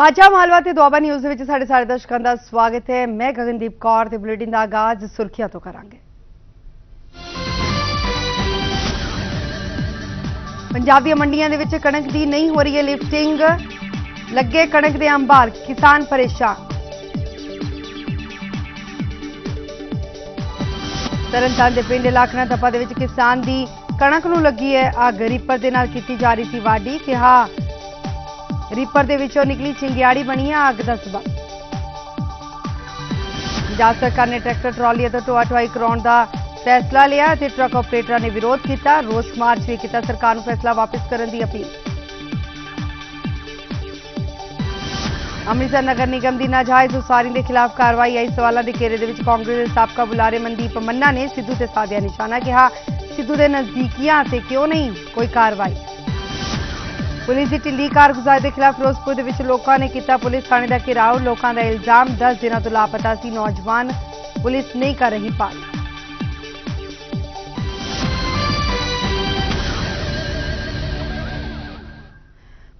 ਮਾਝਾ ਮਾਲਵਾ ਤੇ ਦੁਆਬਾ ਨਿਊਜ਼ ਦੇ ਵਿੱਚ ਸਾਡੇ ਸਾਰੇ ਦਰਸ਼ਕਾਂ ਦਾ ਸਵਾਗਤ ਹੈ। ਮੈਂ ਗਗਨਦੀਪ ਕੌਰ ਤੇ ਬੁਲੇਟਿਨ ਦਾ ਆਗਾਜ਼ ਸੁਰਖੀਆਂ ਤੋਂ ਕਰਾਂਗੇ। ਪੰਜਾਬ ਦੀਆਂ ਮੰਡੀਆਂ ਦੇ ਵਿੱਚ ਕਣਕ ਦੀ ਨਹੀਂ ਹੋ ਰਹੀ ਹੈ ਲਿਫਟਿੰਗ। ਲੱਗੇ ਕਣਕ ਦੇ ਅੰਬਾਰ ਕਿਸਾਨ ਪਰੇਸ਼ਾਨ। ਤਰਨਤਾਰਨ ਦੇ ਪਿੰਡ ਲਾਖਣਾ ਤਪਾ ਦੇ ਵਿੱਚ ਕਿਸਾਨ ਦੀ ਕਣਕ ਨੂੰ ਲੱਗੀ ਹੈ ਅੱਗ। ਰੀਪਰ ਦੇ ਨਾਲ ਕੀਤੀ ਜਾ ਰਹੀ ਸੀ ਵਾਢੀ। ਕਿਹਾ ਰੀਪਰ ਦੇ ਵਿੱਚੋਂ ਨਿਕਲੀ ਚਿੰਗਿਆੜੀ ਬਣੀ ਆ ਅੱਗ ਦਾ ਸਬਬ ਪੰਜਾਬ ਸਰਕਾਰ ਨੇ ਟਰੈਕਟਰ ਟਰਾਲੀ ਅਤੇ ਢੋਆ ਢੁਆਈ ਕਰਾਉਣ ਦਾ ਫੈਸਲਾ ਲਿਆ ਤੇ ਟਰੱਕ ਆਪਰੇਟਰਾਂ ਨੇ ਵਿਰੋਧ ਕੀਤਾ, ਰੋਸ ਮਾਰਚ ਵੀ ਕੀਤਾ, ਸਰਕਾਰ ਨੂੰ ਫੈਸਲਾ ਵਾਪਸ ਕਰਨ ਦੀ ਅਪੀਲ। ਅੰਮ੍ਰਿਤਸਰ ਨਗਰ ਨਿਗਮ ਦੀ ਨਾਜਾਇਜ਼ ਉਸਾਰੀ ਦੇ ਖਿਲਾਫ ਕਾਰਵਾਈ ਆਈ। ਸਵਾਲਾਂ ਦੇ ਘੇਰੇ ਦੇ ਵਿੱਚ ਕਾਂਗਰਸ ਦੇ ਸਾਬਕਾ ਬੁਲਾਰੇ ਮਨਦੀਪ ਮੰਨਾ ਨੇ ਸਿੱਧੂ ਤੇ ਸਾਧਿਆ ਨਿਸ਼ਾਨਾ ਕਿਹਾ, ਸਿੱਧੂ ਦੇ ਨਜ਼ਦੀਕੀਆਂ ਤੇ ਕਿਉਂ ਨਹੀਂ? ਕੋਈ ਕਾਰਵਾਈ। ਪੁਲਿਸ ਦੀ ਢਿੱਲੀ ਕਾਰਗੁਜ਼ਾਰੀ ਦੇ ਖਿਲਾਫ ਫਿਰੋਜ਼ਪੁਰ ਦੇ ਵਿੱਚ ਲੋਕਾਂ ਨੇ ਕੀਤਾ ਪੁਲਿਸ ਥਾਣੇ ਦਾ ਘਿਰਾਓ। ਲੋਕਾਂ ਦਾ ਇਲਜ਼ਾਮ 10 ਦਿਨਾਂ ਤੋਂ ਲਾਪਤਾ ਸੀ ਨੌਜਵਾਨ। ਪੁਲਿਸ ਨਹੀਂ ਕਰ ਰਹੀ ਪਾਲ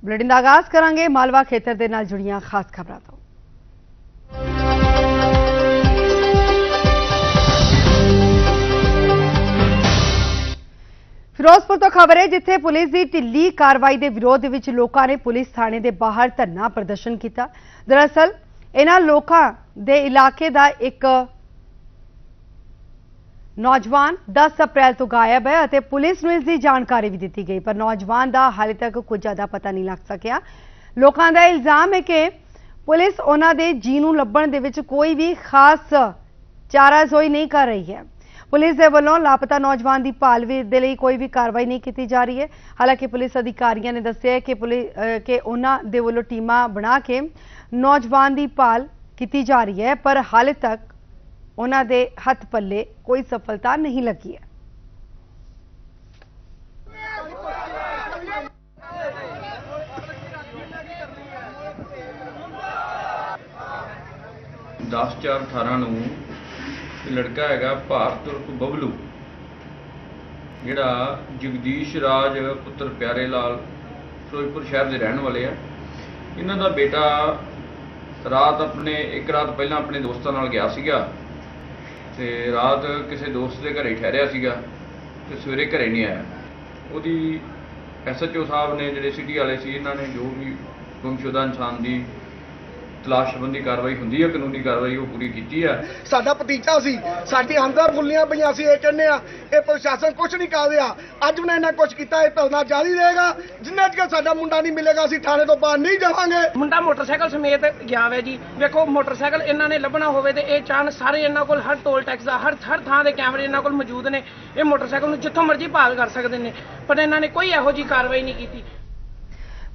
ਬੁਲੇਟਿਨ ਦਾ ਆਗਾਜ਼ ਕਰਾਂਗੇ। ਮਾਲਵਾ ਖੇਤਰ ਦੇ ਨਾਲ ਜੁੜੀਆਂ ਖਾਸ ਖਬਰਾਂ ਤੋਂ। ਫਿਰੋਜ਼ਪੁਰ ਤੋਂ ਖਬਰ ਹੈ ਜਿੱਥੇ ਪੁਲਿਸ ਦੀ ਢਿੱਲੀ ਕਾਰਵਾਈ ਦੇ ਵਿਰੋਧ ਵਿੱਚ ਲੋਕਾਂ ਨੇ ਪੁਲਿਸ ਥਾਣੇ ਦੇ ਬਾਹਰ ਧਰਨਾ ਪ੍ਰਦਰਸ਼ਨ ਕੀਤਾ। ਦਰਅਸਲ, ਇਹਨਾਂ ਲੋਕਾਂ ਦੇ ਇਲਾਕੇ ਦਾ ਇੱਕ ਨੌਜਵਾਨ 10 ਅਪ੍ਰੈਲ ਤੋਂ ਗਾਇਬ ਹੈ ਅਤੇ ਪੁਲਿਸ ਨੂੰ ਇਸ ਦੀ ਜਾਣਕਾਰੀ ਵੀ ਦਿੱਤੀ ਗਈ, ਪਰ ਨੌਜਵਾਨ ਦਾ ਹਾਲੇ ਤੱਕ ਕੁਝ ਜ਼ਿਆਦਾ ਪਤਾ ਨਹੀਂ ਲੱਗ ਸਕਿਆ। ਲੋਕਾਂ ਦਾ ਇਲਜ਼ਾਮ ਹੈ ਕਿ ਪੁਲਿਸ ਉਹਨਾਂ ਦੇ ਜੀ ਨੂੰ ਲੱਭਣ ਦੇ ਵਿੱਚ ਕੋਈ ਵੀ ਖਾਸ ਚਾਰਾਜ਼ੋਈ ਨਹੀਂ ਕਰ ਰਹੀ ਹੈ। ਪੁਲਿਸ ਦੇ ਵੱਲੋਂ ਲਾਪਤਾ ਨੌਜਵਾਨ ਦੀ ਭਾਲ ਵੀ ਦੇ ਲਈ ਕੋਈ ਵੀ ਕਾਰਵਾਈ ਨਹੀਂ ਕੀਤੀ ਜਾ ਰਹੀ ਹੈ। ਹਾਲਾਂਕਿ ਪੁਲਿਸ ਅਧਿਕਾਰੀਆਂ ਨੇ ਦੱਸਿਆ ਕਿ ਪੁਲਿਸ ਕਿ ਉਹਨਾਂ ਦੇ ਵੱਲੋਂ ਟੀਮਾਂ ਬਣਾ ਕੇ ਨੌਜਵਾਨ ਦੀ ਭਾਲ ਕੀਤੀ ਜਾ ਰਹੀ ਹੈ, ਪਰ ਹਾਲੇ ਤੱਕ ਉਹਨਾਂ ਦੇ ਹੱਥ ਪੱਲੇ ਕੋਈ ਸਫਲਤਾ ਨਹੀਂ ਲੱਗੀ ਹੈ। ਦਸ ਚਾਰ 18 ਨੂੰ ਲੜਕਾ ਹੈਗਾ ਭਾਰਤ ਉਰਫ ਬਬਲੂ, ਜਿਹੜਾ ਜਗਦੀਸ਼ ਰਾਜ ਪੁੱਤਰ ਪਿਆਰੇ ਲਾਲ ਫਿਰੋਜ਼ਪੁਰ ਸ਼ਹਿਰ ਦੇ ਰਹਿਣ ਵਾਲੇ ਆ। ਇਹਨਾਂ ਦਾ ਬੇਟਾ ਰਾਤ ਆਪਣੇ, ਇੱਕ ਰਾਤ ਪਹਿਲਾਂ ਆਪਣੇ ਦੋਸਤਾਂ ਨਾਲ ਗਿਆ ਸੀਗਾ ਤੇ ਰਾਤ ਕਿਸੇ ਦੋਸਤ ਦੇ ਘਰੇ ਠਹਿਰਿਆ ਸੀਗਾ ਤੇ ਸਵੇਰੇ ਘਰੇ ਨਹੀਂ ਆਇਆ। ਉਹਦੀ ਐਸਐਚਓ ਸਾਹਿਬ ਨੇ, ਜਿਹੜੇ ਸਿਟੀ ਵਾਲੇ ਸੀ, ਇਹਨਾਂ ਨੇ ਜੋ ਵੀ ਗੁੰਮਸ਼ੁਦਾ ਇਨਸਾਨ ਦੀ ਤਲਾਸ਼ ਸੰਬੰਧੀ ਕਾਰਵਾਈ ਹੁੰਦੀ ਹੈ ਕਾਨੂੰਨੀ ਕਾਰਵਾਈ ਉਹ ਪੂਰੀ ਕੀਤੀ ਹੈ ਸਾਡਾ ਭਤੀਜਾ ਸੀ ਸਾਡੀ ਅੰਦਰ ਫੁੱਲੀਆਂ ਪਈਆਂ ਸੀ ਇਹ ਕਹਿੰਦੇ ਆ ਇਹ ਪ੍ਰਸ਼ਾਸਨ ਕੁਝ ਨਹੀਂ ਕਰ ਰਿਹਾ। ਅੱਜ ਉਹਨੇ ਇਹਨਾਂ ਕੁਝ ਕੀਤਾ ਇਹ ਧਰਨਾ ਜਾਰੀ ਰਹੇਗਾ। ਜਿੰਨਾ ਚਿਰ ਸਾਡਾ ਮੁੰਡਾ ਨਹੀਂ ਮਿਲੇਗਾ ਅਸੀਂ ਥਾਣੇ ਤੋਂ ਬਾਹਰ ਨਹੀਂ ਜਾਵਾਂਗੇ। ਮੁੰਡਾ ਮੋਟਰਸਾਈਕਲ ਸਮੇਤ ਗਿਆ ਵੈ ਜੀ। ਵੇਖੋ ਮੋਟਰਸਾਈਕਲ ਇਹਨਾਂ ਨੇ ਲੱਭਣਾ ਹੋਵੇ ਤੇ ਇਹ ਚਾਨ ਸਾਰੇ ਇਹਨਾਂ ਕੋਲ ਹਰ ਟੋਲ ਟੈਕਸ ਦਾ ਹਰ ਹਰ ਥਾਂ ਦੇ ਕੈਮਰੇ ਇਹਨਾਂ ਕੋਲ ਮੌਜੂਦ ਨੇ। ਇਹ ਮੋਟਰਸਾਈਕਲ ਨੂੰ ਜਿੱਥੋਂ ਮਰਜ਼ੀ ਭਾਲ ਕਰ ਸਕਦੇ ਨੇ। ਪਰ ਇਹਨਾਂ ਨੇ ਕੋਈ ਇਹੋ ਜੀ ਕਾਰਵਾਈ ਨਹੀਂ ਕੀਤੀ।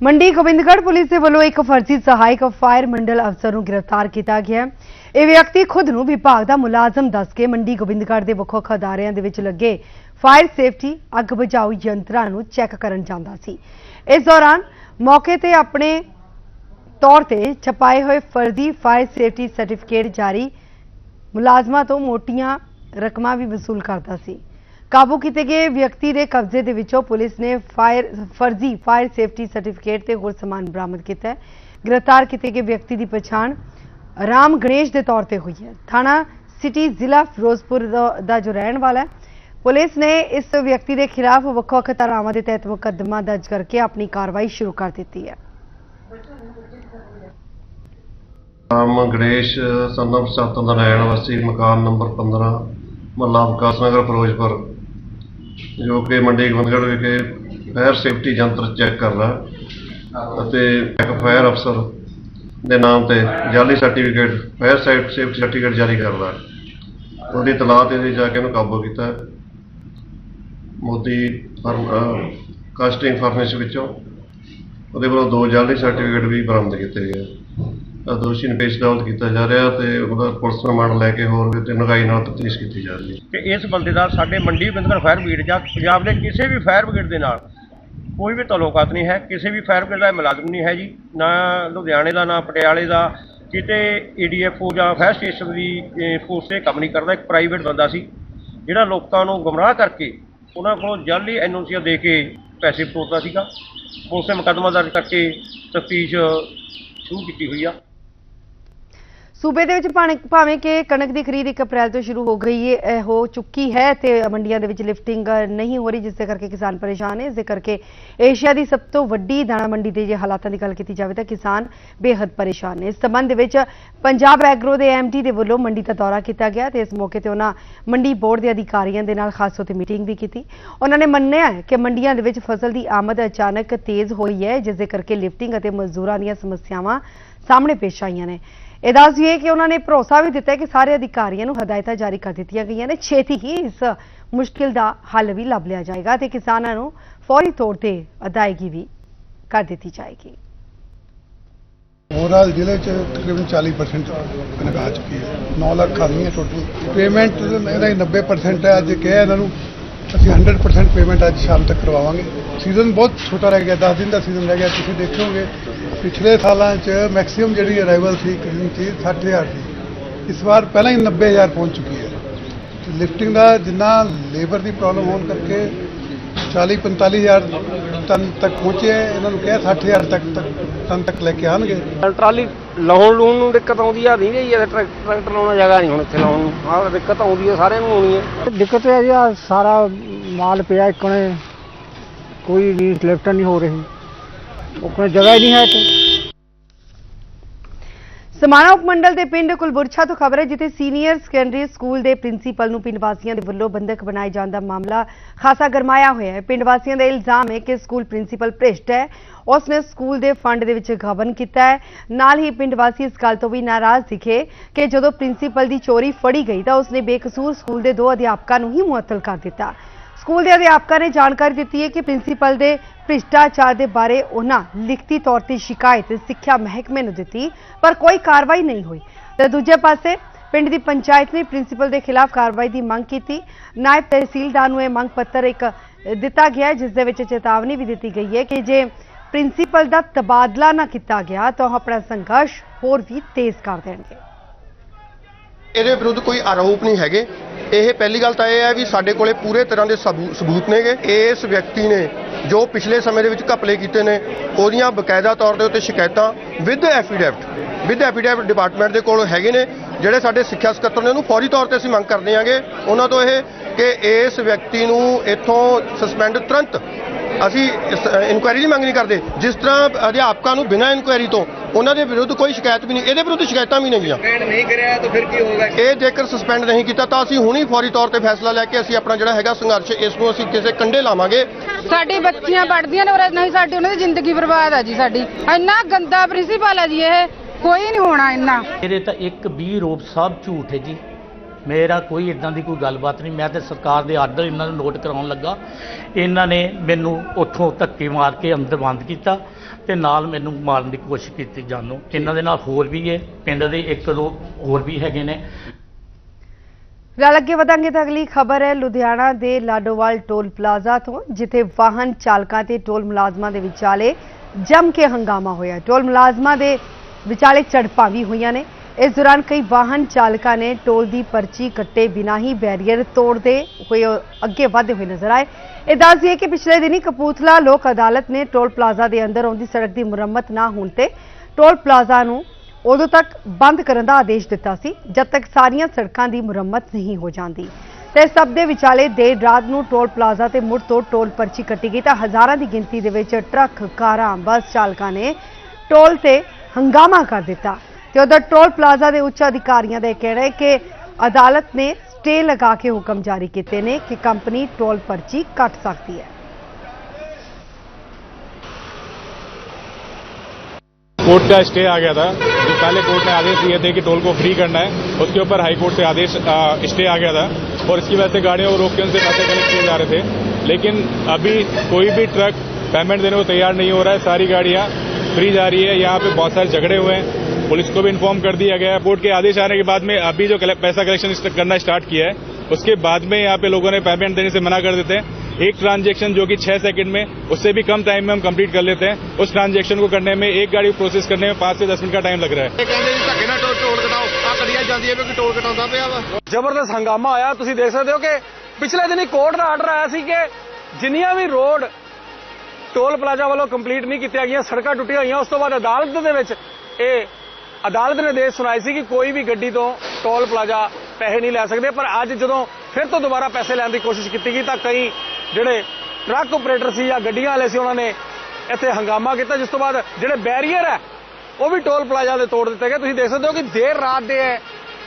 ਮੰਡੀ ਗੋਬਿੰਦਗੜ੍ਹ ਪੁਲਿਸ ਦੇ ਵੱਲੋਂ ਇੱਕ ਫਰਜ਼ੀ ਸਹਾਇਕ ਫਾਇਰ ਮੰਡਲ ਅਫਸਰ ਨੂੰ ਗ੍ਰਿਫਤਾਰ ਕੀਤਾ ਗਿਆ ਇਹ ਵਿਅਕਤੀ ਖੁਦ ਨੂੰ ਵਿਭਾਗ ਦਾ ਮੁਲਾਜ਼ਮ ਦੱਸ ਕੇ ਮੰਡੀ ਗੋਬਿੰਦਗੜ੍ਹ ਦੇ ਵੱਖ-ਵੱਖ ਅਦਾਰਿਆਂ ਦੇ ਵਿੱਚ ਲੱਗੇ ਫਾਇਰ ਸੇਫਟੀ, ਅੱਗ ਬੁਝਾਊ ਯੰਤਰਾਂ ਨੂੰ ਚੈੱਕ ਕਰਨ ਜਾਂਦਾ ਸੀ। ਇਸ ਦੌਰਾਨ ਮੌਕੇ ਤੇ ਆਪਣੇ ਤੌਰ ਤੇ ਛਪਾਏ ਹੋਏ ਫਰਜ਼ੀ ਫਾਇਰ ਸੇਫਟੀ ਸਰਟੀਫਿਕੇਟ ਜਾਰੀ ਮੁਲਾਜ਼ਮਾਂ ਤੋਂ ਮੋਟੀਆਂ ਰਕਮਾਂ ਵੀ ਵਸੂਲ ਕਰਦਾ ਸੀ। ਕਾਬੂ ਕੀਤੇ ਗਏ ਵਿਅਕਤੀ ਦੇ ਕਬਜ਼ੇ ਦੇ ਵਿੱਚੋਂ ਪੁਲਿਸ ਨੇ ਫਾਇਰ, ਫਰਜ਼ੀ ਫਾਇਰ ਸੇਫਟੀ ਸਰਟੀਫਿਕੇਟ ਤੇ ਹੋਰ ਸਮਾਨ ਬਰਾਮਦ ਕੀਤਾ ਹੈ। ਗ੍ਰਿਫਤਾਰ ਕੀਤੇ ਗਏ ਵਿਅਕਤੀ ਦੀ ਪਛਾਣ ਰਾਮ ਗਣੇਸ਼ ਦੇ ਤੌਰ ਤੇ ਹੋਈ ਹੈ। ਥਾਣਾ ਸਿਟੀ ਜ਼ਿਲ੍ਹਾ ਫਿਰੋਜ਼ਪੁਰ ਦਾ- ਜੋ ਰਹਿਣ ਵਾਲਾ ਹੈ, ਪੁਲਿਸ ਨੇ ਇਸ ਵਿਅਕਤੀ ਦੇ ਖਿਲਾਫ ਵੱਖ-ਵੱਖ ਧਾਰਾਵਾਂ ਦੇ ਤਹਿਤ ਮੁਕੱਦਮਾ ਦਰਜ ਕਰਕੇ ਆਪਣੀ ਕਾਰਵਾਈ ਸ਼ੁਰੂ ਕਰ ਦਿੱਤੀ ਹੈ। ਨਾਮ ਗਣੇਸ਼ ਸੰਦਮ ਸਾਤੋਂ ਦਾ ਰਹਿਣ ਵਾਸੀ, ਮਕਾਨ ਨੰਬਰ 15 ਮਹੱਲਾ ਵਿਕਾਸ ਨਗਰ, ਫਿਰੋਜ਼ਪੁਰ। ਜੋ ਕਿ ਮੰਡੀ ਗੋਬਿੰਦਗੜ੍ਹ ਵਿਖੇ ਫਾਇਰ ਸੇਫਟੀ ਯੰਤਰ ਚੈੱਕ ਕਰਦਾ ਅਤੇ ਇੱਕ ਫਾਇਰ ਅਫਸਰ ਦੇ ਨਾਮ ਤੇ ਜਾਲੀ ਸਰਟੀਫਿਕੇਟ ਫਾਇਰ ਸੇਫਟੀ ਸਰਟੀਫਿਕੇਟ ਜਾਰੀ ਕਰਦਾ ਉਹਦੀ ਤਲਾਹ ਤੇ ਜਾ ਕੇ ਉਹਨੂੰ ਕਾਬੂ ਕੀਤਾ। ਮੋਦੀ ਫਰਮ ਕਾਸਟਿੰਗ ਫਰਨਿਸ਼ ਵਿੱਚੋਂ ਉਹਦੇ ਵੱਲੋਂ ਦੋ ਜਾਲੀ ਸਰਟੀਫਿਕੇਟ ਵੀ ਬਰਾਮਦ ਕੀਤੇ ਗਏ। ਦੋਸ਼ੀ ਨੂੰ ਪੇਸ਼ ਦਾਵਤ ਕੀਤਾ ਜਾ ਰਿਹਾ ਤੇ ਉਹਦਾ ਪੁਲਿਸ ਰਿਮਾਂਡ ਲੈ ਕੇ ਹੋਰ ਵੀ ਤੇ ਨਗਾਈ ਨਾਲ ਤਫਤੀਸ਼ ਕੀਤੀ ਜਾ ਰਹੀ ਹੈ। ਕਿ ਇਸ ਬੰਦੇ ਦਾ ਸਾਡੇ ਮੰਡੀ ਗੋਬਿੰਦਗੜ੍ਹ ਫਾਇਰ ਬ੍ਰਿਗੇਡ ਜਾਂ ਪੰਜਾਬ ਦੇ ਕਿਸੇ ਵੀ ਫਾਇਰ ਬ੍ਰਿਗੇਡ ਦੇ ਨਾਲ ਕੋਈ ਵੀ ਤਾਲੁਕਾਤ ਨਹੀਂ ਹੈ, ਕਿਸੇ ਵੀ ਫਾਇਰ ਬ੍ਰਿਗੇਡ ਦਾ ਇਹ ਮੁਲਾਜ਼ਮ ਨਹੀਂ ਹੈ ਜੀ, ਨਾ ਲੁਧਿਆਣੇ ਦਾ, ਨਾ ਪਟਿਆਲੇ ਦਾ ਕਿਤੇ ਈਡੀਐਫਓ ਜਾਂ ਫਾਇਰ ਸਟੇਸ਼ਨ ਦੀ ਫੋਰਸ ਤੇ ਕੰਮ ਨਹੀਂ ਕਰਦਾ, ਇੱਕ ਪ੍ਰਾਈਵੇਟ ਬੰਦਾ ਸੀ, ਜਿਹੜਾ ਲੋਕਾਂ ਨੂੰ ਗੁੰਮਰਾਹ ਕਰਕੇ ਉਹਨਾਂ ਕੋਲੋਂ ਜਾਲੀ ਐਨਓਸੀਆਂ ਦੇ ਕੇ ਪੈਸੇ ਫਰੋੜਦਾ ਸੀਗਾ। ਪੁਲਿਸ ਨੇ ਮੁਕੱਦਮਾ ਦਰਜ ਕਰਕੇ ਤਫਤੀਸ਼ ਸ਼ੁਰੂ ਕੀਤੀ ਹੋਈ ਆ। ਸੂਬੇ ਦੇ ਵਿੱਚ ਭਾਣੇ- ਭਾਵੇਂ ਕਿ ਕਣਕ ਦੀ ਖਰੀਦ 1 ਅਪ੍ਰੈਲ ਤੋਂ ਸ਼ੁਰੂ ਹੋ ਗਈ ਹੈ ਹੋ ਚੁੱਕੀ ਹੈ ਤੇ ਮੰਡੀਆਂ ਦੇ ਵਿੱਚ ਲਿਫਟਿੰਗ ਨਹੀਂ ਹੋ ਰਹੀ, ਜਿਸ ਦੇ ਕਰਕੇ ਕਿਸਾਨ ਪਰੇਸ਼ਾਨ ਹੈ ਇਸ ਦੇ ਕਰਕੇ ਏਸ਼ੀਆ ਦੀ ਸਭ ਤੋਂ ਵੱਡੀ ਦਾਣਾ ਮੰਡੀ ਦੇ ਜੇ ਹਾਲਾਤਾਂ ਦੀ ਗੱਲ ਕੀਤੀ ਜਾਵੇ ਤਾਂ ਕਿਸਾਨ ਬੇहद ਪਰੇਸ਼ਾਨ ਨੇ। ਇਸ ਸੰਬੰਧ ਦੇ ਵਿੱਚ ਪੰਜਾਬ ਐਗਰੋ ਦੇ ਐਮਡੀ ਦੇ ਵੱਲੋਂ ਮੰਡੀ ਦਾ ਦੌਰਾ ਕੀਤਾ ਗਿਆ ਤੇ ਇਸ ਮੌਕੇ ਤੇ ਉਹਨਾਂ ਮੰਡੀ ਬੋਰਡ ਦੇ ਅਧਿਕਾਰੀਆਂ ਦੇ ਨਾਲ ਖਾਸ ਤੌਰ ਤੇ ਮੀਟਿੰਗ ਵੀ ਕੀਤੀ। ਉਹਨਾਂ ਨੇ ਮੰਨਿਆ ਕਿ ਮੰਡੀਆਂ ਦੇ ਵਿੱਚ ਫਸਲ ਦੀ ਆਮਦ ਅਚਾਨਕ ਤੇਜ਼ ਹੋਈ ਹੈ, ਜਿਸ ਦੇ ਕਰਕੇ ਲਿਫਟਿੰਗ ਅਤੇ ਮਜ਼ਦੂਰਾਂ ਦੀਆਂ ਸਮੱਸਿਆਵਾਂ ਸਾਹਮਣੇ ਪੇਸ਼ ਆਈਆਂ ਨੇ। ਇਹ ਦੱਸ ਦਈਏ ਕਿ ਉਹਨਾਂ ਨੇ ਭਰੋਸਾ ਵੀ ਦਿੱਤਾ ਕਿ ਸਾਰੇ ਅਧਿਕਾਰੀਆਂ ਨੂੰ ਹਦਾਇਤਾਂ ਜਾਰੀ ਕਰ ਦਿੱਤੀਆਂ ਗਈਆਂ ਨੇ। ਛੇਤੀ ਹੀ ਇਸ ਮੁਸ਼ਕਿਲ ਦਾ ਹੱਲ ਵੀ ਲੱਭ ਲਿਆ ਜਾਏਗਾ ਤੇ ਕਿਸਾਨਾਂ ਨੂੰ ਫੌਰੀ ਤੌਰ ਤੇ ਅਦਾਇਗੀ ਵੀ ਕਰ ਦਿੱਤੀ ਜਾਏਗੀ। ਓਵਰਆਲ ਜ਼ਿਲ੍ਹੇ ਚ ਤਕਰੀਬਨ 40% ਕਣਕ ਚੁੱਕੀ ਹੈ। 9 ਲੱਖ ਆਦਮੀ ਹੈ ਟੋਟਲ। ਪੇਮੈਂਟ ਇਹਦਾ ਹੀ 90% ਹੈ। ਅੱਜ ਕਿਹਾ ਇਹਨਾਂ ਨੂੰ ਅਸੀਂ 100% ਪੇਮੈਂਟ ਅੱਜ ਸ਼ਾਮ ਤੱਕ ਕਰਵਾਵਾਂਗੇ। ਸੀਜ਼ਨ ਬਹੁਤ ਛੋਟਾ ਰਹਿ ਗਿਆ। 10 ਦਿਨ ਦਾ ਸੀਜ਼ਨ ਰਹਿ ਗਿਆ। ਤੁਸੀਂ ਦੇਖੋਗੇ ਪਿਛਲੇ ਸਾਲਾਂ ਚ ਮੈਕਸਿਮਮ ਜਿਹੜੀ ਅਰਾਈਵਲ ਸੀ ਕਿੰਨੀ ਸੀ? 60000 ਸੀ। ਇਸ ਵਾਰ ਪਹਿਲਾਂ ਹੀ 90000 ਪਹੁੰਚ ਚੁੱਕੀ ਹੈ। ਲਿਫਟਿੰਗ ਦਾ ਜਿੰਨਾ ਲੇਬਰ ਦੀ ਪ੍ਰੋਬਲਮ ਹੋਣ ਕਰਕੇ 40 45000 ਟਨ ਤੱਕ ਪਹੁੰਚੇ। ਇਹਨਾਂ ਨੂੰ ਕਿਹਾ 60000 ਤੱਕ ਤੱਕ ਟਨ ਤੱਕ ਲੈ ਕੇ ਆਉਣਗੇ। ਟਰਾਲੀ ਲਾਉਣ ਲੂਣ ਨੂੰ ਦਿੱਕਤ ਆਉਂਦੀ ਆ ਨਹੀਂ ਰਹੀ ਹੈ ਟਰੈਕ- ਟਰੈਕਟਰ ਲਾਉਣਾ ਜਗ੍ਹਾ ਨਹੀਂ ਹੁਣ ਇੱਥੇ ਲਾਉਣ ਨੂੰ। ਆਹ ਦਿੱਕਤ ਆਉਂਦੀ ਹੈ ਸਾਰਿਆਂ ਨੂੰ ਆਉਣੀ ਹੈ ਦਿੱਕਤ ਹੈ ਜੀ ਆਹ ਸਾਰਾ ਮਾਲ ਪਿਆ ਇੱਕਣੇ ਕੋਈ ਵੀ ਲਿਫਟ ਨਹੀਂ ਹੋ ਰਹੀ। ਉਹ ਜਗ੍ਹਾ ਹੀ ਨਹੀਂ ਹੈ ਇੱਥੇ। ਸਮਾਣਾ ਉਪਮੰਡਲ ਦੇ ਪਿੰਡ ਕੁਲਬੁਰਛਾ ਤੋਂ ਖਬਰ ਹੈ, ਜਿੱਥੇ ਸੀਨੀਅਰ ਸੈਕੰਡਰੀ ਸਕੂਲ ਦੇ ਪ੍ਰਿੰਸੀਪਲ ਨੂੰ ਪਿੰਡ ਵਾਸੀਆਂ ਦੇ ਵੱਲੋਂ ਬੰਦਕ ਬਣਾਏ ਜਾਣ ਦਾ ਮਾਮਲਾ ਖਾਸਾ ਗਰਮਾਇਆ ਹੋਇਆ ਹੈ। ਪਿੰਡ ਵਾਸੀਆਂ ਦਾ ਇਲਜ਼ਾਮ ਹੈ ਕਿ ਸਕੂਲ ਪ੍ਰਿੰਸੀਪਲ ਭ੍ਰਿਸ਼ਟ ਹੈ। ਉਸ ਨੇ ਸਕੂਲ ਦੇ ਫੰਡ ਦੇ ਵਿੱਚ ਗਬਨ ਕੀਤਾ ਹੈ। ਨਾਲ ਹੀ ਪਿੰਡ ਵਾਸੀ ਇਸ ਗੱਲ ਤੋਂ ਵੀ ਨਾਰਾਜ਼ ਦਿਖੇ ਕਿ ਜਦੋਂ ਪ੍ਰਿੰਸੀਪਲ ਦੀ ਚੋਰੀ ਫੜੀ ਗਈ ਤਾਂ ਉਸਨੇ ਬੇਕਸੂਰ ਸਕੂਲ ਦੇ ਦੋ ਅਧਿਆਪਕਾਂ ਨੂੰ ਹੀ ਮੁਅੱਤਲ ਕਰ ਦਿੱਤਾ। ਸਕੂਲ ਦੇ ਅਧਿਆਪਕਾਂ ਨੇ ਜਾਣਕਾਰੀ ਦਿੱਤੀ ਹੈ ਕਿ ਪ੍ਰਿੰਸੀਪਲ ਦੇ ਭ੍ਰਿਸ਼ਟਾਚਾਰ ਦੇ ਬਾਰੇ ਉਹਨਾਂ ਲਿਖਤੀ ਤੌਰ ਤੇ ਸ਼ਿਕਾਇਤ ਸਿੱਖਿਆ ਮਹਿਕਮੇ ਨੂੰ ਦਿੱਤੀ ਪਰ ਕੋਈ ਕਾਰਵਾਈ ਨਹੀਂ ਹੋਈ। ਤੇ ਦੂਜੇ ਪਾਸੇ ਪਿੰਡ ਦੀ ਪੰਚਾਇਤ ਨੇ ਪ੍ਰਿੰਸੀਪਲ ਦੇ ਖਿਲਾਫ ਕਾਰਵਾਈ ਦੀ ਮੰਗ ਕੀਤੀ। ਨਾਇਬ ਤਹਿਸੀਲਦਾਰ ਨੂੰ ਇਹ ਮੰਗ ਪੱਤਰ ਇੱਕ ਦਿੱਤਾ ਗਿਆ ਹੈ, ਜਿਸ ਦੇ ਵਿੱਚ ਚੇਤਾਵਨੀ ਵੀ ਦਿੱਤੀ ਗਈ ਹੈ ਕਿ ਜੇ ਪ੍ਰਿੰਸੀਪਲ ਦਾ ਤਬਾਦਲਾ ਨਾ ਕੀਤਾ ਗਿਆ ਤਾਂ ਉਹ ਆਪਣਾ ਸੰਘਰਸ਼ ਹੋਰ ਵੀ ਤੇਜ਼ ਕਰ ਦੇਣਗੇ। ਇਹਦੇ ਵਿਰੁੱਧ ਕੋਈ ਆਰੋਪ ਨਹੀਂ ਹੈਗੇ। ਇਹ ਪਹਿਲੀ ਗੱਲ ਤਾਂ ਇਹ ਹੈ ਵੀ ਸਾਡੇ ਕੋਲੇ ਪੂਰੇ ਤਰ੍ਹਾਂ ਦੇ ਸਬੂ- ਸਬੂਤ ਨੇਗੇ। ਇਸ ਵਿਅਕਤੀ ਨੇ ਜੋ ਪਿਛਲੇ ਸਮੇਂ ਦੇ ਵਿੱਚ ਘਪਲੇ ਕੀਤੇ ਨੇ, ਉਹਦੀਆਂ ਬਕਾਇਦਾ ਤੌਰ ਦੇ ਉੱਤੇ ਸ਼ਿਕਾਇਤਾਂ with affidavit with affidavit department ਦੇ ਕੋਲ ਹੈਗੇ ਨੇ, ਜਿਹੜੇ ਸਾਡੇ ਸਿੱਖਿਆ ਸਕੱਤਰ ਨੇ, ਉਹਨੂੰ ਫੌਰੀ ਤੌਰ ਤੇ ਅਸੀਂ ਮੰਗ ਕਰਦੇ ਹਾਂਗੇ। ਉਹਨਾਂ ਤੋਂ ਇਹ ਕਿ ਇਸ ਵਿਅਕਤੀ ਨੂੰ ਇੱਥੋਂ ਸਸਪੈਂਡ ਤੁਰੰਤ ਅਸੀਂ ਇਨਕੁਆਇਰੀ ਦੀ ਮੰਗ ਨਹੀਂ ਕਰਦੇ। ਜਿਸ ਤਰ੍ਹਾਂ ਅਧਿਆਪਕਾਂ ਨੂੰ ਬਿਨਾਂ ਇਨਕੁਆਇਰੀ ਤੋਂ ਉਹਨਾਂ ਦੇ ਵਿਰੁੱਧ ਕੋਈ ਸ਼ਿਕਾਇਤ ਵੀ ਨਹੀਂ ਇਹਦੇ ਵਿਰੁੱਧ ਸ਼ਿਕਾਇਤਾਂ ਵੀ ਨਹੀਂ ਗਈਆਂ ਨਹੀਂ ਕਰਿਆ ਤਾਂ ਫਿਰ ਕੀ ਹੋਊਗਾ? ਇਹ ਜੇਕਰ ਸਸਪੈਂਡ ਨਹੀਂ ਕੀਤਾ ਤਾਂ ਅਸੀਂ ਹੁਣੀ ਫੌਰੀ ਤੌਰ ਤੇ ਫੈਸਲਾ ਲੈ ਕੇ ਅਸੀਂ ਆਪਣਾ ਜਿਹੜਾ ਹੈਗਾ ਸੰਘਰਸ਼ ਇਸ ਨੂੰ ਅਸੀਂ ਕਿਸੇ ਕੰਡੇ ਲਾਵਾਂਗੇ। ਸਾਡੀ ਬੱਚੀਆਂ ਪੜ੍ਹਦੀਆਂ ਨੇ ਔਰ ਨਹੀਂ ਸਾਡੀ ਉਹਨਾਂ ਦੀ ਜ਼ਿੰਦਗੀ ਬਰਬਾਦ ਆ ਜੀ ਸਾਡੀ। ਇੰਨਾ ਗੰਦਾ ਪ੍ਰਿੰਸੀਪਲ ਹੈ ਜੀ ਇਹ ਕੋਈ ਨਹੀਂ ਹੋਣਾ ਇੰਨਾ। ਮੇਰੇ ਤਾਂ ਇੱਕ ਵੀ ਰੋਪ ਸਭ ਝੂਠ ਹੈ ਜੀ। ਮੇਰਾ ਕੋਈ ਇਦਾਂ ਦੀ ਕੋਈ ਗੱਲਬਾਤ ਨਹੀਂ। ਮੈਂ ਤੇ ਸਰਕਾਰ ਦੇ ਆਰਡਰ ਇਹਨਾਂ ਨੂੰ ਨੋਟ ਕਰਾਉਣ ਲੱਗਾ। ਇਹਨਾਂ ਨੇ ਮੈਨੂੰ ਉੱਥੋਂ ਧੱਕੇ ਮਾਰ ਕੇ ਅੰਦਰ ਬੰਦ ਕੀਤਾ ਤੇ ਨਾਲ ਮੈਨੂੰ ਮਾਰਨ ਦੀ ਕੋਸ਼ਿਸ਼ ਕੀਤੀ ਜਾਨੋਂ। ਇਹਨਾਂ ਦੇ ਨਾਲ ਹੋਰ ਵੀ ਹੈ ਪਿੰਡ ਦੇ ਇੱਕ ਦੋ ਹੋਰ ਵੀ ਹੈਗੇ ਨੇ। ਨਾਲ ਅੱਗੇ ਵਧਾਂਗੇ ਤਾਂ ਅਗਲੀ ਖਬਰ ਹੈ ਲੁਧਿਆਣਾ ਦੇ ਲਾਡੋਵਾਲ ਟੋਲ ਪਲਾਜ਼ਾ ਤੋਂ, ਜਿੱਥੇ ਵਾਹਨ ਚਾਲਕਾਂ ਤੇ ਟੋਲ ਮੁਲਾਜ਼ਮਾਂ ਦੇ ਵਿਚਾਲੇ ਜੰਮ ਕੇ ਹੰਗਾਮਾ ਹੋਇਆ। ਟੋਲ ਮੁਲਾਜ਼ਮਾਂ ਦੇ ਵਿਚਾਲੇ ਝੜਪਾਂ ਵੀ ਹੋਈਆਂ ਨੇ। ਇਸ ਦੌਰਾਨ ਕਈ ਵਾਹਨ ਚਾਲਕਾਂ ਨੇ ਟੋਲ ਦੀ ਪਰਚੀ ਕੱਟੇ ਬਿਨਾਂ ਹੀ ਬੈਰੀਅਰ ਤੋੜਦੇ ਹੋਏ ਅੱਗੇ ਵਧਦੇ ਹੋਏ ਨਜ਼ਰ ਆਏ। ਇਹ ਦੱਸ ਦਈਏ ਕਿ ਪਿਛਲੇ ਦਿਨੀ ਕਪੂਥਲਾ ਲੋਕ ਅਦਾਲਤ ਨੇ ਟੋਲ ਪਲਾਜ਼ਾ ਦੇ ਅੰਦਰ ਆਉਂਦੀ ਸੜਕ ਦੀ ਮੁਰੰਮਤ ਨਾ ਹੋਣ ਤੇ ਟੋਲ ਪਲਾਜ਼ਾ ਨੂੰ ਉਦੋਂ ਤੱਕ ਬੰਦ ਕਰਨ ਦਾ ਆਦੇਸ਼ ਦਿੱਤਾ ਸੀ, ਜਦ ਤੱਕ ਸਾਰੀਆਂ ਸੜਕਾਂ ਦੀ ਮੁਰੰਮਤ ਨਹੀਂ ਹੋ ਜਾਂਦੀ। ਤੇ ਸਭ ਦੇ ਵਿਚਾਲੇ ਦੇਰ ਰਾਤ ਨੂੰ ਟੋਲ ਪਲਾਜ਼ਾ ਤੇ ਮੁੜ ਤੋਂ ਟੋਲ ਪਰਚੀ ਕੱਟੀ ਗਈ ਤਾਂ ਹਜ਼ਾਰਾਂ ਦੀ ਗਿਣਤੀ ਦੇ ਵਿੱਚ ਟਰੱਕ, ਕਾਰਾਂ, ਬੱਸ ਚਾਲਕਾਂ ਨੇ ਟੋਲ ਤੇ ਹੰਗਾਮਾ ਕਰ ਦਿੱਤਾ। ਤੇ ਉਧਰ ਟੋਲ ਪਲਾਜ਼ਾ ਦੇ ਉੱਚ ਅਧਿਕਾਰੀਆਂ ਦਾ ਇਹ ਕਹਿਣਾ ਹੈ ਕਿ ਅਦਾਲਤ ਨੇ ਸਟੇ ਲਗਾ ਕੇ ਹੁਕਮ ਜਾਰੀ ਕੀਤੇ ਨੇ ਕਿ ਕੰਪਨੀ ਟੋਲ ਪਰਚੀ ਕੱਟ ਸਕਦੀ ਹੈ कोर्ट का स्टे आ गया था जो पहले कोर्ट ने आदेश दिए थे कि टोल को फ्री करना है उसके ऊपर हाई कोर्ट से आदेश आ, स्टे आ गया था और इसकी वजह से गाड़ियों को रोक के उनसे पैसे कलेक्ट किए जा रहे थे लेकिन अभी कोई भी ट्रक पेमेंट देने को तैयार नहीं हो रहा है सारी गाड़ियां फ्री जा रही है यहाँ पे बहुत सारे झगड़े हुए हैं पुलिस को भी इन्फॉर्म कर दिया गया है कोर्ट के आदेश आने के बाद में अभी जो कले- पैसा कलेक्शन करना स्टार्ट किया है उसके बाद में यहाँ पे लोगों ने पेमेंट देने से मना कर देते हैं एक ट्रांजैक्शन जो कि छह सेकंड में उससे भी कम टाइम में हम कंप्लीट कर लेते हैं उस ट्रांजैक्शन को करने में एक गाड़ी प्रोसेस करने में पाँच से दस मिनट का टाइम लग रहा है ਇਹ ਕਹਿੰਦੇ ਜੀ ਧੱਕੇ ਨਾਲ ਟੋਲ ਟੋਲ ਕਟਾਓ ਆ ਕੜੀਆਂ ਜਾਂਦੀ ਹੈ ਵੀ ਕੋਈ ਟੋਲ ਕਟਾਉਂਦਾ ਪਿਆ ਵਾ ਜ਼ਬਰਦਸਤ ਹੰਗਾਮਾ ਆਇਆ ਤੁਸੀਂ ਦੇਖ ਸਕਦੇ ਹੋ ਕਿ ਪਿਛਲੇ ਦਿਨੀ ਕੋਰਟ ਦਾ ਆਰਡਰ ਆਇਆ ਸੀ ਕਿ ਜਿੰਨੀਆਂ ਵੀ ਰੋਡ ਟੋਲ ਪਲਾਜ਼ਾ ਵੱਲੋਂ ਕੰਪਲੀਟ ਨਹੀਂ ਕੀਤੀਆਂ ਗਈਆਂ ਸੜਕਾਂ ਟੁੱਟੀਆਂ ਹੋਈਆਂ ਉਸ ਤੋਂ ਬਾਅਦ ਅਦਾਲਤ ਦੇ ਵਿੱਚ ਇਹ ਅਦਾਲਤ ਨੇ ਦੇਸ਼ ਸੁਣਾਈ ਸੀ ਕਿ ਕੋਈ ਵੀ ਗੱਡੀ ਤੋਂ ਟੋਲ ਪਲਾਜ਼ਾ ਪੈਸੇ ਨਹੀਂ ਲੈ ਸਕਦੇ, ਪਰ ਅੱਜ ਜਦੋਂ ਫਿਰ ਤੋਂ ਦੁਬਾਰਾ ਪੈਸੇ ਲੈਣ ਦੀ ਕੋਸ਼ਿਸ਼ ਕੀਤੀ ਗਈ ਤਾਂ ਕਈ ਜਿਹੜੇ ਟਰੱਕ ਆਪਰੇਟਰ ਸੀ ਜਾਂ ਗੱਡੀਆਂ ਵਾਲੇ ਸੀ, ਉਹਨਾਂ ਨੇ ਇੱਥੇ ਹੰਗਾਮਾ ਕੀਤਾ, ਜਿਸ ਤੋਂ ਬਾਅਦ ਜਿਹੜੇ ਬੈਰੀਅਰ ਹੈ, ਉਹ ਵੀ ਟੋਲ ਪਲਾਜ਼ਾ ਦੇ ਤੋੜ ਦਿੱਤੇ ਗਏ। ਤੁਸੀਂ ਦੇਖ ਸਕਦੇ ਹੋ ਕਿ ਦੇਰ ਰਾਤ ਦੇ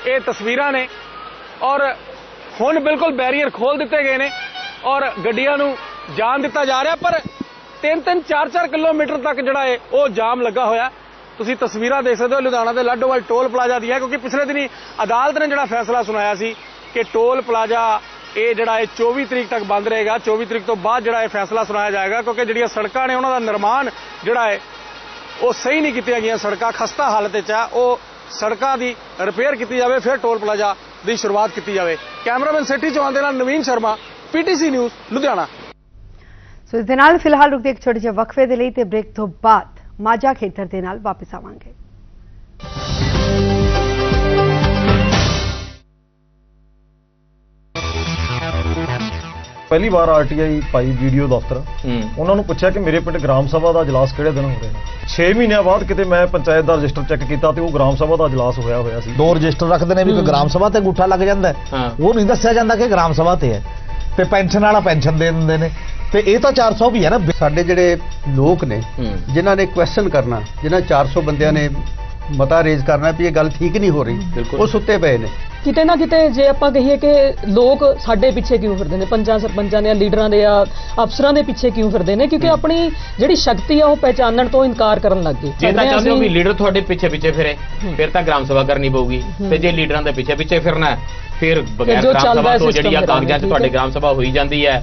ਇਹ- ਤਸਵੀਰਾਂ ਨੇ ਔਰ ਹੁਣ ਬਿਲਕੁਲ ਬੈਰੀਅਰ ਖੋਲ ਦਿੱਤੇ ਗਏ ਨੇ ਔਰ ਗੱਡੀਆਂ ਨੂੰ ਜਾਣ ਦਿੱਤਾ ਜਾ ਰਿਹਾ, ਪਰ 3-3 4-4 ਕਿਲੋਮੀਟਰ ਤੱਕ ਜਿਹੜਾ ਹੈ ਉਹ ਜਾਮ ਲੱਗਾ ਹੋਇਆ। ਤੁਸੀਂ ਤਸਵੀਰਾਂ ਦੇਖ ਸਕਦੇ ਹੋ, ਲੁਧਿਆਣਾ ਦੇ ਲਾਡੋਵਾਲ ਟੋਲ ਪਲਾਜ਼ਾ ਦੀਆਂ, ਕਿਉਂਕਿ ਪਿਛਲੇ ਦਿਨੀ ਅਦਾਲਤ ਨੇ ਜਿਹੜਾ ਫੈਸਲਾ ਸੁਣਾਇਆ ਸੀ ਕਿ ਟੋਲ ਪਲਾਜ਼ਾ ਇਹ ਜਿਹੜਾ ਹੈ 24 ਤਰੀਕ ਤੱਕ ਬੰਦ ਰਹੇਗਾ 24 ਤਰੀਕ ਤੋਂ ਬਾਅਦ ਜਿਹੜਾ ਇਹ ਫੈਸਲਾ ਸੁਣਾਇਆ ਜਾਏਗਾ, ਕਿਉਂਕਿ ਜਿਹੜੀਆਂ ਸੜਕਾਂ ਨੇ ਉਹਨਾਂ ਦਾ ਨਿਰਮਾਣ ਜਿਹੜਾ ਹੈ, ਉਹ ਸਹੀ ਨਹੀਂ ਕੀਤੀਆਂ ਗਈਆਂ ਸੜਕਾਂ, ਖਸਤਾ ਹਾਲਤ ਵਿੱਚ ਆ, ਉਹ ਸੜਕਾਂ ਦੀ ਰਿਪੇਅਰ ਕੀਤੀ ਜਾਵੇ, ਫਿਰ ਟੋਲ ਪਲਾਜ਼ਾ ਦੀ ਸ਼ੁਰੂਆਤ ਕੀਤੀ ਜਾਵੇ। ਕੈਮਰਾਮੈਨ ਸਿਟੀ ਚੌਹਾਨ ਦੇ ਨਾਲ Naveen Sharma, PTC news, Ludhiana. So ਇਸ ਦੇ ਨਾਲ ਫਿਲਹਾਲ ਰੁਕਦੇ ਇੱਕ ਛੋਟੇ ਜਿਹੇ ਵਕਫੇ ਦੇ ਲਈ ਤੇ ਬ੍ਰੇਕ ਤੋਂ ਬਾਅਦ ਮਾਝਾ ਖੇਤਰ ਦੇ ਨਾਲ ਵਾਪਸ ਆਵਾਂਗੇ। ਪਹਿਲੀ ਵਾਰ ਆਰਟੀਆਈ ਪਾਈ ਵੀਡੀਓ ਦਫ਼ਤਰ। ਉਹਨਾਂ ਨੂੰ ਪੁੱਛਿਆ ਕਿ ਮੇਰੇ ਪਿੰਡ ਗ੍ਰਾਮ ਸਭਾ ਦਾ ਅਜਲਾਸ ਕਿਹੜੇ ਦਿਨ ਹੋ ਰਿਹਾ ਹੈ? 6 ਮਹੀਨਿਆਂ ਬਾਅਦ ਕਿਤੇ ਮੈਂ ਪੰਚਾਇਤ ਦਾ ਰਜਿਸਟਰ ਚੈੱਕ ਕੀਤਾ ਤੇ ਉਹ ਗ੍ਰਾਮ ਸਭਾ ਦਾ ਅਜਲਾਸ ਹੋਇਆ ਹੋਇਆ ਸੀ। ਦੋ ਰਜਿਸਟਰ ਰੱਖਦੇ ਨੇ ਵੀ ਕੋਈ ਗ੍ਰਾਮ ਸਭਾ ਤੇ ਅੰਗੂਠਾ ਲੱਗ ਜਾਂਦਾ ਉਹ ਨਹੀਂ ਦੱਸਿਆ ਜਾਂਦਾ ਕਿ ਗ੍ਰਾਮ ਸਭਾ ਤੇ ਹੈ। ਤੇ ਪੈਨਸ਼ਨ ਵਾਲਾ ਪੈਨਸ਼ਨ ਦੇ ਦਿੰਦੇ ਨੇ। ਤੇ ਇਹ ਤਾਂ 400 ਵੀ ਹੈ ਨਾ। ਸਾਡੇ ਜਿਹੜੇ ਲੋਕ ਨੇ ਜਿਨ੍ਹਾਂ ਨੇ ਕੁਐਸਚਨ ਕਰਨਾ ਜਿਨ੍ਹਾਂ 400 ਬੰਦਿਆਂ ਨੇ ਮਤਾ ਰੇਜ਼ ਕਰਨਾ ਵੀ ਇਹ ਗੱਲ ਠੀਕ ਨਹੀਂ ਹੋ ਰਹੀ ਉਹ ਸੁੱਤੇ ਪਏ ਨੇ। ਕਿਤੇ ਨਾ ਕਿਤੇ ਜੇ ਆਪਾਂ ਕਹੀਏ ਕਿ ਲੋਕ ਸਾਡੇ ਪਿੱਛੇ ਕਿਉਂ ਫਿਰਦੇ ਨੇ ਪੰਜਾਂ ਸਰਪੰਚਾਂ ਦੇ ਜਾਂ ਲੀਡਰਾਂ ਦੇ ਜਾਂ ਅਫਸਰਾਂ ਦੇ ਪਿੱਛੇ ਕਿਉਂ ਫਿਰਦੇ ਨੇ? ਕਿਉਂਕਿ ਆਪਣੀ ਜਿਹੜੀ ਸ਼ਕਤੀ ਆ ਉਹ ਪਹਿਚਾਨਣ ਤੋਂ ਇਨਕਾਰ ਕਰਨ ਲੱਗ ਗਏ। ਜੇ ਤਾਂ ਚਾਹੁੰਦੇ ਹੋ ਵੀ ਲੀਡਰ ਤੁਹਾਡੇ ਪਿੱਛੇ ਪਿੱਛੇ ਫਿਰੇ ਫਿਰ ਤਾਂ ਗ੍ਰਾਮ ਸਭਾ ਕਰਨੀ ਪਊਗੀ। ਤੇ ਜੇ ਲੀਡਰਾਂ ਦੇ ਪਿੱਛੇ ਪਿੱਛੇ ਫਿਰਨਾ ਹੈ, ਫਿਰ ਬਗੈਰ ਗ੍ਰਾਮ ਸਭਾ ਤੋਂ ਜਿਹੜੀ ਆ ਕਾਗਜ਼ਾਂ 'ਚ ਤੁਹਾਡੇ। ਗ੍ਰਾਮ ਸਭਾ ਹੋਈ ਜਾਂਦੀ ਹੈ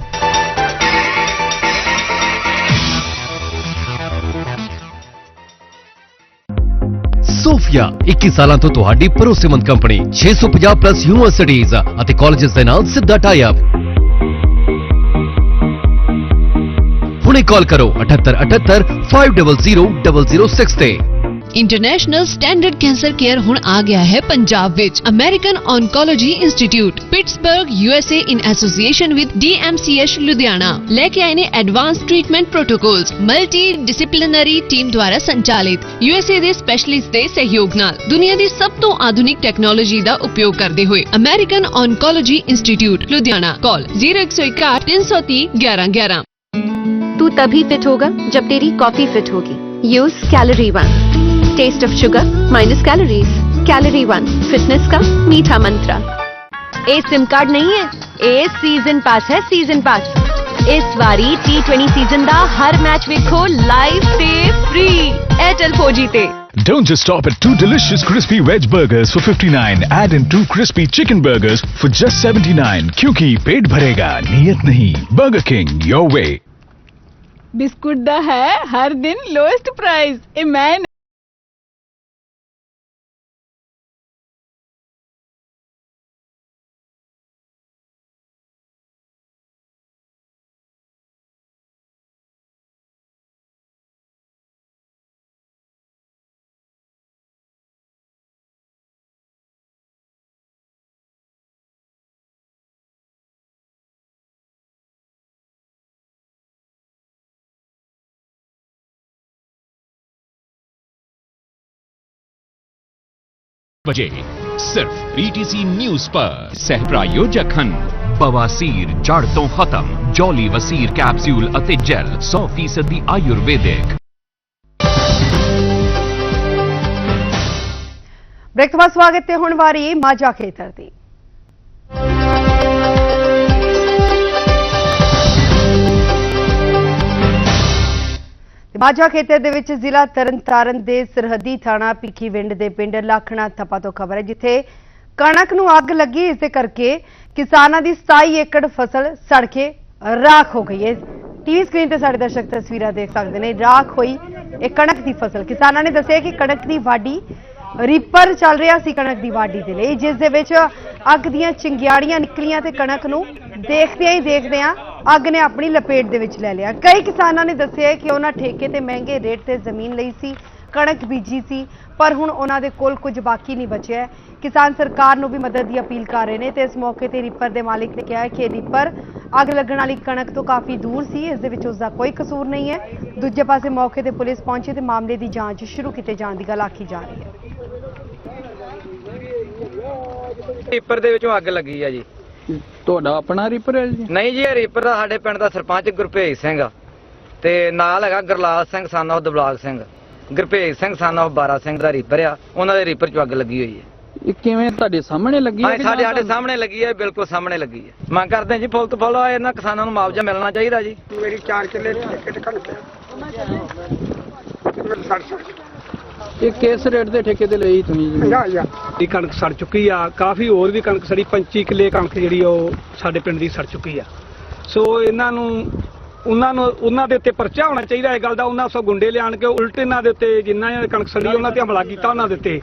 ਸੋਫੀਆ 21 ਸਾਲਾਂ ਤੋਂ ਤੁਹਾਡੀ ਭਰੋਸੇਮੰਦ ਕੰਪਨੀ 650 ਪਲੱਸ ਯੂਨੀਵਰਸਿਟੀਜ਼ ਅਤੇ ਕਾਲਜਸ ਦੇ ਨਾਲ ਸਿੱਧਾ ਟਾਈ ਅਪ ਹੁਣੇ ਕਾਲ ਕਰੋ 7878 500 006 ਤੇ। ਇੰਟਰਨੈਸ਼ਨਲ ਸਟੈਂਡਰਡ ਕੈਂਸਰ ਕੇਅਰ ਹੁਣ ਆ ਗਿਆ ਹੈ ਪੰਜਾਬ ਵਿੱਚ American oncology institute Pittsburgh USA in association with DMCH Ludhiana ਲੈ ਕੇ ਆਏ ਨੇ advance treatment protocols multi disciplinary team ਦੁਆਰਾ ਸੰਚਾਲਿਤ ਯੂਐਸਏ ਦੇ ਸਪੈਸ਼ਲਿਸਟ ਦੇ ਸਹਿਯੋਗ ਨਾਲ ਦੁਨੀਆ ਦੀ ਸਭ ਤੋਂ ਆਧੁਨਿਕ ਟੈਕਨੋਲੋਜੀ ਦਾ ਉਪਯੋਗ ਕਰਦੇ ਹੋਏ American oncology institute Ludhiana call 0161 330 1111 तू तभी फिट होगा जब तेरी कॉफी फिट होगी use calorie one taste of sugar minus calories calorie one fitness का मीठा मंत्र ए सिम कार्ड नहीं है ए सीज़न पास है सीज़न पास इस बारी टी ट्वेंटी सीज़न का हर मैच देखो लाइव से फ्री एयरटेल फोर जी ते Don't just stop at two delicious crispy veg burgers for 59. Add in two crispy chicken burgers for just 79. Kyunki pet bharega, niyat nahi. Burger King your way. Biscuit da hai, har din lowest price. Imagine ਵਜੇ ਸਿਰਫ BTC news ਪਰ ਸਹਿਪ੍ਰਾਯੋਜਕ ਹਨ। ਬਵਾਸੀਰ ਜੜ ਤੋਂ ਖਤਮ, ਜੌਲੀ ਵਸੀਰ capsule ਅਤੇ ਜੈਲ 100% ਦੀ ਆਯੁਰਵੈਦਿਕ। ਬ੍ਰੇਕ ਤੋਂ ਬਾਅਦ ਸਵਾਗਤ ਹੈ ਹੁਣ ਵਾਰੀ ਮਾਝਾ ਖੇਤਰ ਦੀ। ਮਾਝਾ ਖੇਤਰ ਦੇ ਵਿੱਚ ਜ਼ਿਲ੍ਹਾ ਤਰਨਤਾਰਨ ਦੇ ਸਰਹੱਦੀ ਥਾਣਾ ਭਿੱਖੀਵਿੰਡ ਦੇ ਪਿੰਡ ਲਾਖਣਾ ਥੱਪਾ ਤੋਂ ਖਬਰ ਹੈ, ਜਿੱਥੇ ਕਣਕ ਨੂੰ ਅੱਗ ਲੱਗੀ। ਇਸ ਦੇ ਕਰਕੇ ਕਿਸਾਨਾਂ ਦੀ 27 ਏਕੜ ਫਸਲ ਸੜ ਕੇ ਰਾਖ ਹੋ ਗਈ ਹੈ। ਟੀਵੀ ਸਕਰੀਨ ਤੇ ਸਾਡੇ ਦਰਸ਼ਕ ਤਸਵੀਰਾਂ ਦੇਖ ਸਕਦੇ ਨੇ, ਰਾਖ ਹੋਈ ਇਹ ਕਣਕ ਦੀ ਫਸਲ। ਕਿਸਾਨਾਂ ਨੇ ਦੱਸਿਆ ਕਿ ਕਣਕ ਦੀ ਵਾਢੀ ਰੀਪਰ ਚੱਲ ਰਿਹਾ ਸੀ ਕਣਕ ਦੀ ਵਾਢੀ ਦੇ ਲਈ, ਜਿਸ ਦੇ ਵਿੱਚ ਅੱਗ ਦੀਆਂ ਚਿੰਗਿਆੜੀਆਂ ਨਿਕਲੀਆਂ ਤੇ ਕਣਕ ਨੂੰ ਦੇਖਦਿਆਂ ਹੀ ਦੇਖਦਿਆਂ ਅੱਗ ਨੇ ਆਪਣੀ ਲਪੇਟ ਦੇ ਵਿੱਚ ਲੈ ਲਿਆ। ਕਈ ਕਿਸਾਨਾਂ ਨੇ ਦੱਸਿਆ ਕਿ ਉਹਨਾਂ ਠੇਕੇ ਤੇ ਮਹਿੰਗੇ ਰੇਟ ਤੇ ਜ਼ਮੀਨ ਲਈ ਸੀ, ਕਣਕ ਬੀਜੀ ਸੀ, ਪਰ ਹੁਣ ਉਹਨਾਂ ਦੇ ਕੋਲ ਕੁਝ ਬਾਕੀ ਨਹੀਂ ਬਚਿਆ ਕਿਸਾਨ ਸਰਕਾਰ ਨੂੰ ਵੀ ਮਦਦ ਦੀ ਅਪੀਲ ਕਰ ਰਹੇ ਨੇ ਤੇ ਇਸ ਮੌਕੇ ਤੇ ਰੀਪਰ ਦੇ ਮਾਲਿਕ ਨੇ ਕਿਹਾ ਕਿ ਰੀਪਰ ਅੱਗ ਲੱਗਣ ਵਾਲੀ ਕਣਕ ਤੋਂ ਕਾਫੀ ਦੂਰ ਸੀ, ਇਸ ਦੇ ਵਿੱਚ ਉਸ ਦਾ ਕੋਈ ਕਸੂਰ ਨਹੀਂ ਹੈ। ਦੂਜੇ ਪਾਸੇ ਮੌਕੇ ਤੇ ਪੁਲਿਸ ਪਹੁੰਚੀ ਤੇ ਮਾਮਲੇ ਦੀ ਜਾਂਚ ਸ਼ੁਰੂ ਕੀਤੇ ਜਾਣ ਦੀ ਗੱਲ ਆਖੀ ਜਾ ਰਹੀ ਹੈ। ਰੀਪਰ ਦੇ ਵਿੱਚੋਂ ਅੱਗ ਲੱਗੀ ਆ ਜੀ। ਤੁਹਾਡਾ ਆਪਣਾ ਰੀਪਰ ਹੈ ਜੀ? ਨਹੀਂ ਜੀ ਇਹ ਰੀਪਰ ਦਾ ਸਾਡੇ ਪਿੰਡ ਦਾ ਸਰਪੰਚ ਗੁਰਭੇਜ ਸਿੰਘ ਆ। ਤੇ ਨਾਲ ਹੈਗਾ ਗਰਲਾਲ ਸਿੰਘ ਸਨ of ਦਬਲਾਗ Singh. Gurbhej Singh son of ਬਾਰਾ ਸਿੰਘ ਦਾ ਰੀਪਰ ਆ। ਉਹਨਾਂ ਦੇ ਰੀਪਰ 'ਚੋਂ ਅੱਗ ਲੱਗੀ ਹੋਈ ਹੈ ਇਹ ਕਿਵੇਂ ਤੁਹਾਡੇ ਸਾਹਮਣੇ ਲੱਗੀ ਹੈ ਹਾਂ ਕਿ ਸਾਡੇ ਸਾਡੇ ਸਾਹਮਣੇ ਲੱਗੀ ਹੈ ਬਿਲਕੁਲ ਸਾਹਮਣੇ ਲੱਗੀ ਹੈ ਮੰਗ ਕਰਦੇ ਹਾਂ ਜੀ ਫੁੱਲ ਤੋਂ ਫੁੱਲ ਇਹਨਾਂ ਕਿਸਾਨਾਂ ਨੂੰ ਮੁਆਵਜ਼ਾ ਮਿਲਣਾ ਚਾਹੀਦਾ ਜੀ। ਮੇਰੀ 4 ਕਿੱਲੇ ਮੈਨੂੰ ਸੜ ਸੜ ਇਹ ਕਿਸ ਰੇਟ ਦੇ ਠੇਕੇ ਤੇ ਲਈ ਤੁਸੀਂ ਜੀ? ਹਜ਼ਾਰ। ਦੀ ਕਣਕ ਸੜ ਚੁੱਕੀ ਆ ਕਾਫੀ ਹੋਰ ਵੀ ਕਣਕ ਸੜੀ 25 ਕਿੱਲੇ ਕਣਕ ਜਿਹੜੀ ਉਹ ਸਾਡੇ ਪਿੰਡ ਦੀ ਸੜ ਚੁੱਕੀ ਆ। ਸੋ ਇਹਨਾਂ ਨੂੰ ਉਹਨਾਂ ਨੂੰ ਉਹਨਾਂ ਦੇ ਉੱਤੇ ਪਰਚਾ ਹੋਣਾ ਚਾਹੀਦਾ ਇਹ ਗੱਲ ਦਾ ਉਹਨਾਂ ਸੋ ਗੁੰਡੇ ਲਿਆਣ ਕੇ ਉਲਟ ਇਹਨਾਂ ਦੇ ਉੱਤੇ ਜਿੰਨਾ ਕਣਕ ਸੜੀ ਉਹਨਾਂ ਤੇ ਹਮਲਾ ਕੀਤਾ ਉਹਨਾਂ ਦੇ ਉੱਤੇ।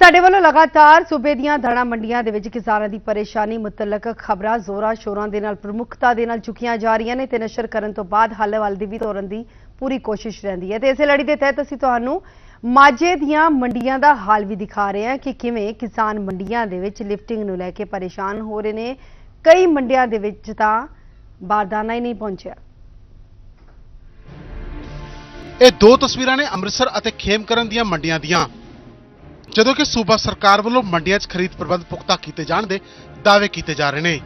ਸਾਡੇ ਵੱਲੋਂ ਲਗਾਤਾਰ ਸੂਬੇ ਦੀਆਂ ਦਾਣਾ ਮੰਡੀਆਂ ਦੇ ਵਿੱਚ ਕਿਸਾਨਾਂ ਦੀ ਪਰੇਸ਼ਾਨੀ ਮੁਤਲਕ ਖਬਰਾਂ ਜ਼ੋਰਾਂ ਸ਼ੋਰਾਂ ਦੇ ਨਾਲ ਪ੍ਰਮੁੱਖਤਾ ਦੇ ਨਾਲ ਚੁੱਕੀਆਂ ਜਾ ਰਹੀਆਂ ਨੇ ਤੇ ਨਸ਼ਰ ਕਰਨ ਤੋਂ ਬਾਅਦ ਹੱਲ ਵੱਲ ਦੀ ਵੀ ਤੋਰਨ ਦੀ ਪੂਰੀ ਕੋਸ਼ਿਸ਼ ਰਹਿੰਦੀ ਹੈ ਤੇ ਇਸੇ ਲੜੀ ਦੇ ਤਹਿਤ ਅਸੀਂ ਤੁਹਾਨੂੰ ਮਾਝੇ ਦੀਆਂ ਮੰਡੀਆਂ ਦਾ ਹਾਲ ਵੀ ਦਿਖਾ ਰਹੇ ਹਾਂ ਕਿ ਕਿਵੇਂ ਕਿਸਾਨ ਮੰਡੀਆਂ ਦੇ ਵਿੱਚ ਲਿਫਟਿੰਗ ਨੂੰ ਲੈ ਕੇ ਪਰੇਸ਼ਾਨ ਹੋ ਰਹੇ ਨੇ। ਕਈ ਮੰਡੀਆਂ ਦੇ ਵਿੱਚ ਤਾਂ ਬਾਰਦਾਨਾ ਹੀ ਨਹੀਂ ਪਹੁੰਚਿਆ। ਇਹ ਦੋ ਤਸਵੀਰਾਂ ਨੇ ਅੰਮ੍ਰਿਤਸਰ ਅਤੇ ਖੇਮਕਰਨ ਦੀਆਂ ਮੰਡੀਆਂ ਦੀਆਂ। ਜਦੋਂ ਕਿ ਸੂਬਾ ਸਰਕਾਰ ਵੱਲੋਂ ਮੰਡੀਆਂ 'ਚ ਖਰੀਦ ਪ੍ਰਬੰਧ ਪੁਖਤਾ ਕੀਤੇ ਜਾਣ ਦੇ ਦਾਅਵੇ ਕੀਤੇ ਜਾ ਰਹੇ ਨੇ।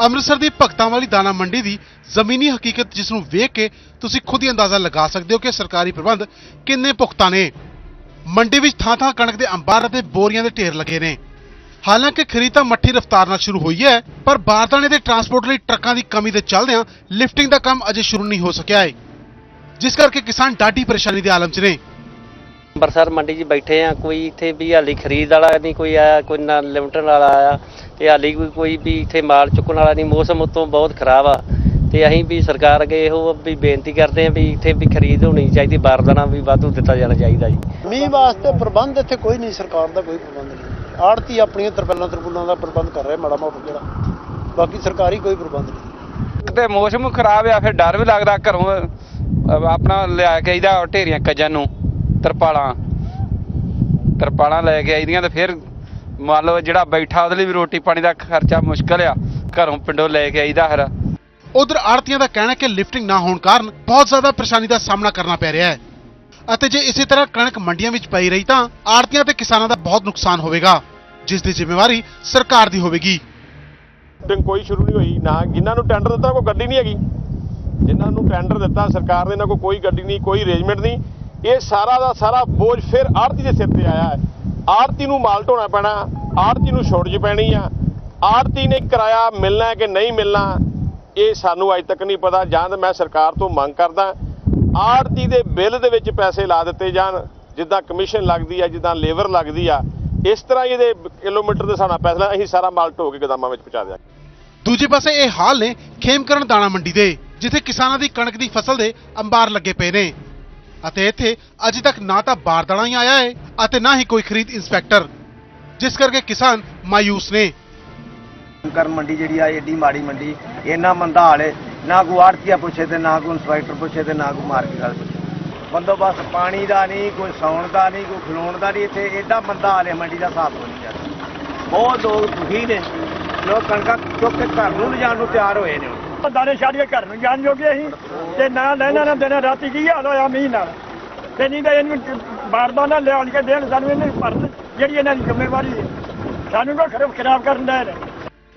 ਅੰਮ੍ਰਿਤਸਰ ਦੀ ਭਗਤਾਂ ਵਾਲੀ ਦਾਣਾ ਮੰਡੀ ਦੀ ਜ਼ਮੀਨੀ ਹਕੀਕਤ ਜਿਸ ਨੂੰ ਵੇਖ ਕੇ ਤੁਸੀਂ ਖੁਦ ਹੀ ਅੰਦਾਜ਼ਾ ਲਗਾ ਸਕਦੇ ਹੋ ਕਿ ਸਰਕਾਰੀ ਪ੍ਰਬੰਧ ਕਿੰਨੇ ਪੁਖਤਾ ਨੇ। ਮੰਡੀ ਵਿੱਚ ਥਾਂ-ਥਾਂ ਕਣਕ ਦੇ ਅੰਬਾਰ ਅਤੇ ਬੋਰੀਆਂ ਦੇ ਢੇਰ ਲੱਗੇ ਨੇ। ਹਾਲਾਂਕਿ ਖਰੀਦ ਤਾਂ ਮੱਠੀ ਰਫ਼ਤਾਰ ਨਾਲ ਸ਼ੁਰੂ ਹੋਈ ਹੈ, ਪਰ ਬਾਰਦਾਨੇ ਦੇ ਟਰਾਂਸਪੋਰਟ ਲਈ ਟਰੱਕਾਂ ਦੀ ਕਮੀ ਦੇ ਚੱਲਦਿਆਂ ਲਿਫਟਿੰਗ ਦਾ ਕੰਮ ਅਜੇ ਸ਼ੁਰੂ ਨਹੀਂ ਹੋ ਸਕਿਆ ਹੈ। ਜਿਸ ਕਰਕੇ ਕਿਸਾਨ ਡਾਢੀ ਪਰੇਸ਼ਾਨੀ ਦੇ ਆਲਮ 'ਚ ਨੇ। ਅੰਮ੍ਰਿਤਸਰ ਮੰਡੀ 'ਚ ਬੈਠੇ ਆ ਕੋਈ ਇੱਥੇ ਵੀ ਹਾਲੀ ਖਰੀਦ ਵਾਲਾ ਨਹੀਂ ਕੋਈ ਆਇਆ ਕੋਈ ਨਾ ਲਿਮਟਣ ਵਾਲਾ ਆਇਆ ਤੇ ਹਾਲੀ ਕੋਈ ਕੋਈ ਵੀ ਇੱਥੇ ਮਾਲ ਚੁੱਕਣ ਵਾਲਾ ਨਹੀਂ ਮੌਸਮ ਉਤੋਂ ਬਹੁਤ ਖਰਾਬ ਆ। ਤੇ ਅਸੀਂ ਵੀ ਸਰਕਾਰ ਅੱਗੇ ਇਹੋ ਵੀ ਬੇਨਤੀ ਕਰਦੇ ਆ ਵੀ ਇੱਥੇ ਵੀ ਖਰੀਦ ਹੋਣੀ ਚਾਹੀਦੀ ਬਾਰਦਾਨਾ ਵੀ ਵਾਧੂ ਦਿੱਤਾ ਜਾਣਾ ਚਾਹੀਦਾ ਜੀ। ਮੀਂਹ ਵਾਸਤੇ ਪ੍ਰਬੰਧ ਇੱਥੇ ਕੋਈ ਨਹੀਂ ਸਰਕਾਰ ਦਾ ਕੋਈ ਪ੍ਰਬੰਧ ਨਹੀਂ। ਆੜਤੀ ਆਪਣੀਆਂ ਤਰਪਾਲਾਂ ਤਰਪੂਲਾਂ ਦਾ ਪ੍ਰਬੰਧ ਕਰ ਰਿਹਾ ਮਾੜਾ ਮੋਟਾ ਜਿਹੜਾ। ਬਾਕੀ ਸਰਕਾਰੀ ਕੋਈ ਪ੍ਰਬੰਧ ਨਹੀਂ। ਤੇ ਮੌਸਮ ਖਰਾਬ ਆ ਫਿਰ ਡਰ ਵੀ ਲੱਗਦਾ ਘਰੋਂ ਆਪਣਾ ਲਿਆ ਕੇ ਆਈਦਾ ਢੇਰੀਆਂ ਕੱਜਾਂ ਨੂੰ। ਤਰਪਾਲਾਂ ਤਰਪਾਲਾਂ ਲੈ ਕੇ ਆਈਦੀਆਂ ਤੇ ਫਿਰ ਮੰਨ ਲਓ ਜਿਹੜਾ ਬੈਠਾ ਉਹਦੇ ਲਈ ਵੀ ਰੋਟੀ ਪਾਣੀ ਦਾ ਖਰਚਾ ਮੁਸ਼ਕਲ ਆ ਘਰੋਂ ਪਿੰਡੋਂ ਲੈ ਕੇ ਆਈਦਾ ਫਿਰ ਉਧਰ ਆੜਤੀਆਂ ਦਾ ਕਹਿਣਾ ਹੈ ਕਿ ਲਿਫਟਿੰਗ ਨਾ ਹੋਣ ਕਾਰਨ ਬਹੁਤ ਜ਼ਿਆਦਾ ਪਰੇਸ਼ਾਨੀ ਦਾ ਸਾਹਮਣਾ ਕਰਨਾ ਪੈ ਰਿਹਾ ਹੈ। ਅਤੇ ਜੇ ਇਸੇ ਤਰ੍ਹਾਂ ਕਣਕ ਮੰਡੀਆਂ ਵਿੱਚ ਪਈ ਰਹੀ ਤਾਂ ਆੜਤੀਆਂ ਤੇ ਕਿਸਾਨਾਂ ਦਾ ਬਹੁਤ ਨੁਕਸਾਨ ਹੋਵੇਗਾ ਜਿਸ ਦੀ ਜ਼ਿੰਮੇਵਾਰੀ ਸਰਕਾਰ ਦੀ ਹੋਵੇਗੀ। ਮੀਟਿੰਗ ਕੋਈ ਸ਼ੁਰੂ ਨਹੀਂ ਹੋਈ ਨਾ ਜਿਨ੍ਹਾਂ ਨੂੰ ਟੈਂਡਰ ਦਿੱਤਾ ਕੋਈ ਗੱਡੀ ਨਹੀਂ ਹੈਗੀ। ਜਿਨ੍ਹਾਂ ਨੂੰ ਟੈਂਡਰ ਦਿੱਤਾ ਸਰਕਾਰ ਨੇ ਨਾ ਕੋਈ ਕੋਈ ਗੱਡੀ ਨਹੀਂ ਕੋਈ ਅਰੇਂਜਮੈਂਟ ਨਹੀਂ। ਇਹ ਸਾਰਾ ਦਾ ਸਾਰਾ ਬੋਝ ਫਿਰ ਆੜਤੀ ਦੇ ਸਿਰ ਤੇ ਆਇਆ ਹੈ। ਆੜਤੀ ਨੂੰ ਮਾਲ ਢੋਣਾ ਪੈਣਾ ਆੜਤੀ ਨੂੰ ਸ਼ੋਰਟੇਜ ਪੈਣੀ ਆ। ਆੜਤੀ ਨੇ ਕਿਰਾਇਆ ਮਿਲਣਾ ਕਿ ਨਹੀਂ ਮਿਲਣਾ, ਇਹ ਸਾਨੂੰ ਅਜੇ ਤੱਕ ਨਹੀਂ ਪਤਾ। ਜਾਂ ਤਾਂ ਮੈਂ ਸਰਕਾਰ ਤੋਂ ਮੰਗ ਕਰਦਾ ਆੜਤੀ ਦੇ ਬਿੱਲ ਦੇ ਵਿੱਚ ਪੈਸੇ ਲਾ ਦਿੱਤੇ ਜਾਣ, ਜਿੱਦਾਂ ਕਮਿਸ਼ਨ ਲੱਗਦੀ ਆ, ਜਿੱਦਾਂ ਲੇਬਰ ਲੱਗਦੀ ਆ। ਇਸ ਤਰ੍ਹਾਂ ਹੀ ਇਹਦੇ ਕਿਲੋਮੀਟਰ ਦੇ ਸਾਡਾ ਪੈਸਾ ਅਸੀਂ ਸਾਰਾ ਮਾਲ ਢੋ ਕੇ ਗਦਾਮਾਂ ਵਿੱਚ ਪਹੁੰਚਾ ਦਿਆਂਗੇ। ਦੂਜੇ ਪਾਸੇ ਇਹ ਹਾਲ ਨੇ ਖੇਮਕਰਨ ਦਾਣਾ ਮੰਡੀ ਦੇ, ਜਿੱਥੇ ਕਿਸਾਨਾਂ ਦੀ ਕਣਕ ਦੀ ਫਸਲ ਦੇ ਅੰਬਾਰ ਲੱਗੇ ਪਏ ਨੇ। ਅਤੇ ਇੱਥੇ ਅਜੇ ਤੱਕ ਨਾ ਤਾਂ ਬਾਰਦਾਨਾ ਹੀ ਆਇਆ ਹੈ ਅਤੇ ਨਾ ਹੀ ਕੋਈ ਖਰੀਦ ਇੰਸਪੈਕਟਰ, ਜਿਸ ਕਰਕੇ ਕਿਸਾਨ ਮਾਯੂਸ ਨੇ। ਕਰਨ ਮੰਡੀ ਜਿਹੜੀ ਆ, ਏਡੀ ਮਾੜੀ ਮੰਡੀ, ਇੰਨਾ ਮੰਦਾ ਹਾਲ ਹੈ। ਨਾ ਕੋਈ ਆੜਤੀਆ ਪੁੱਛੇ ਤੇ, ਨਾ ਕੋਈ ਇੰਸਪੈਕਟਰ ਪੁੱਛੇ ਤੇ, ਨਾ ਕੋਈ ਮਾਰਕੀਟ ਵਾਲਾ ਪੁੱਛੇ। ਬੰਦੋਬਸਤ ਪਾਣੀ ਦਾ ਨਹੀਂ, ਕੋਈ ਸੌਣ ਦਾ ਨਹੀਂ, ਕੋਈ ਖਲੋਣ ਦਾ ਨਹੀਂ, ਇੱਥੇ ਏਡਾ ਮੰਦਾ ਹਾਲ ਹੈ, ਮੰਡੀ ਦਾ ਸਾਥ ਹੋ ਨਹੀਂ ਜਾਂਦਾ ਬਹੁਤ ਲੋਕ ਦੁਖੀ ਨੇ। ਲੋਕ ਕਣਕਾਂ ਚੁੱਕ ਕੇ ਘਰ ਨੂੰ ਲਿਜਾਣ ਨੂੰ ਤਿਆਰ ਹੋਏ ਨੇ ਹੁਣ ਦਾਣੇ ਛੱਡ ਕੇ ਘਰ ਨੂੰ ਜਾਣ ਜੋਗੇ ਅਸੀਂ। ਤੇ ਨਾ ਲੈਣਾ, ਨਾ ਦੇਣਾ, ਰਾਤੀ ਕੀ ਹਾਲ ਹੋਇਆ ਮੀਂਹ ਨਾਲ? ਤੇ ਨਹੀਂ ਤਾਂ ਇਹਨੂੰ ਬਾਰਦਾਨਾ ਲਿਆਉਣ ਕੇ ਦੇਣ, ਸਾਨੂੰ ਇਹਨੇ ਪਰ ਜਿਹੜੀ ਇਹਨਾਂ ਦੀ ਜ਼ਿੰਮੇਵਾਰੀ ਹੈ। ਸਾਨੂੰ ਕੋ ਖਰਾਬ ਖਰਾਬ ਕਰਨ ਦਾ ਹੈ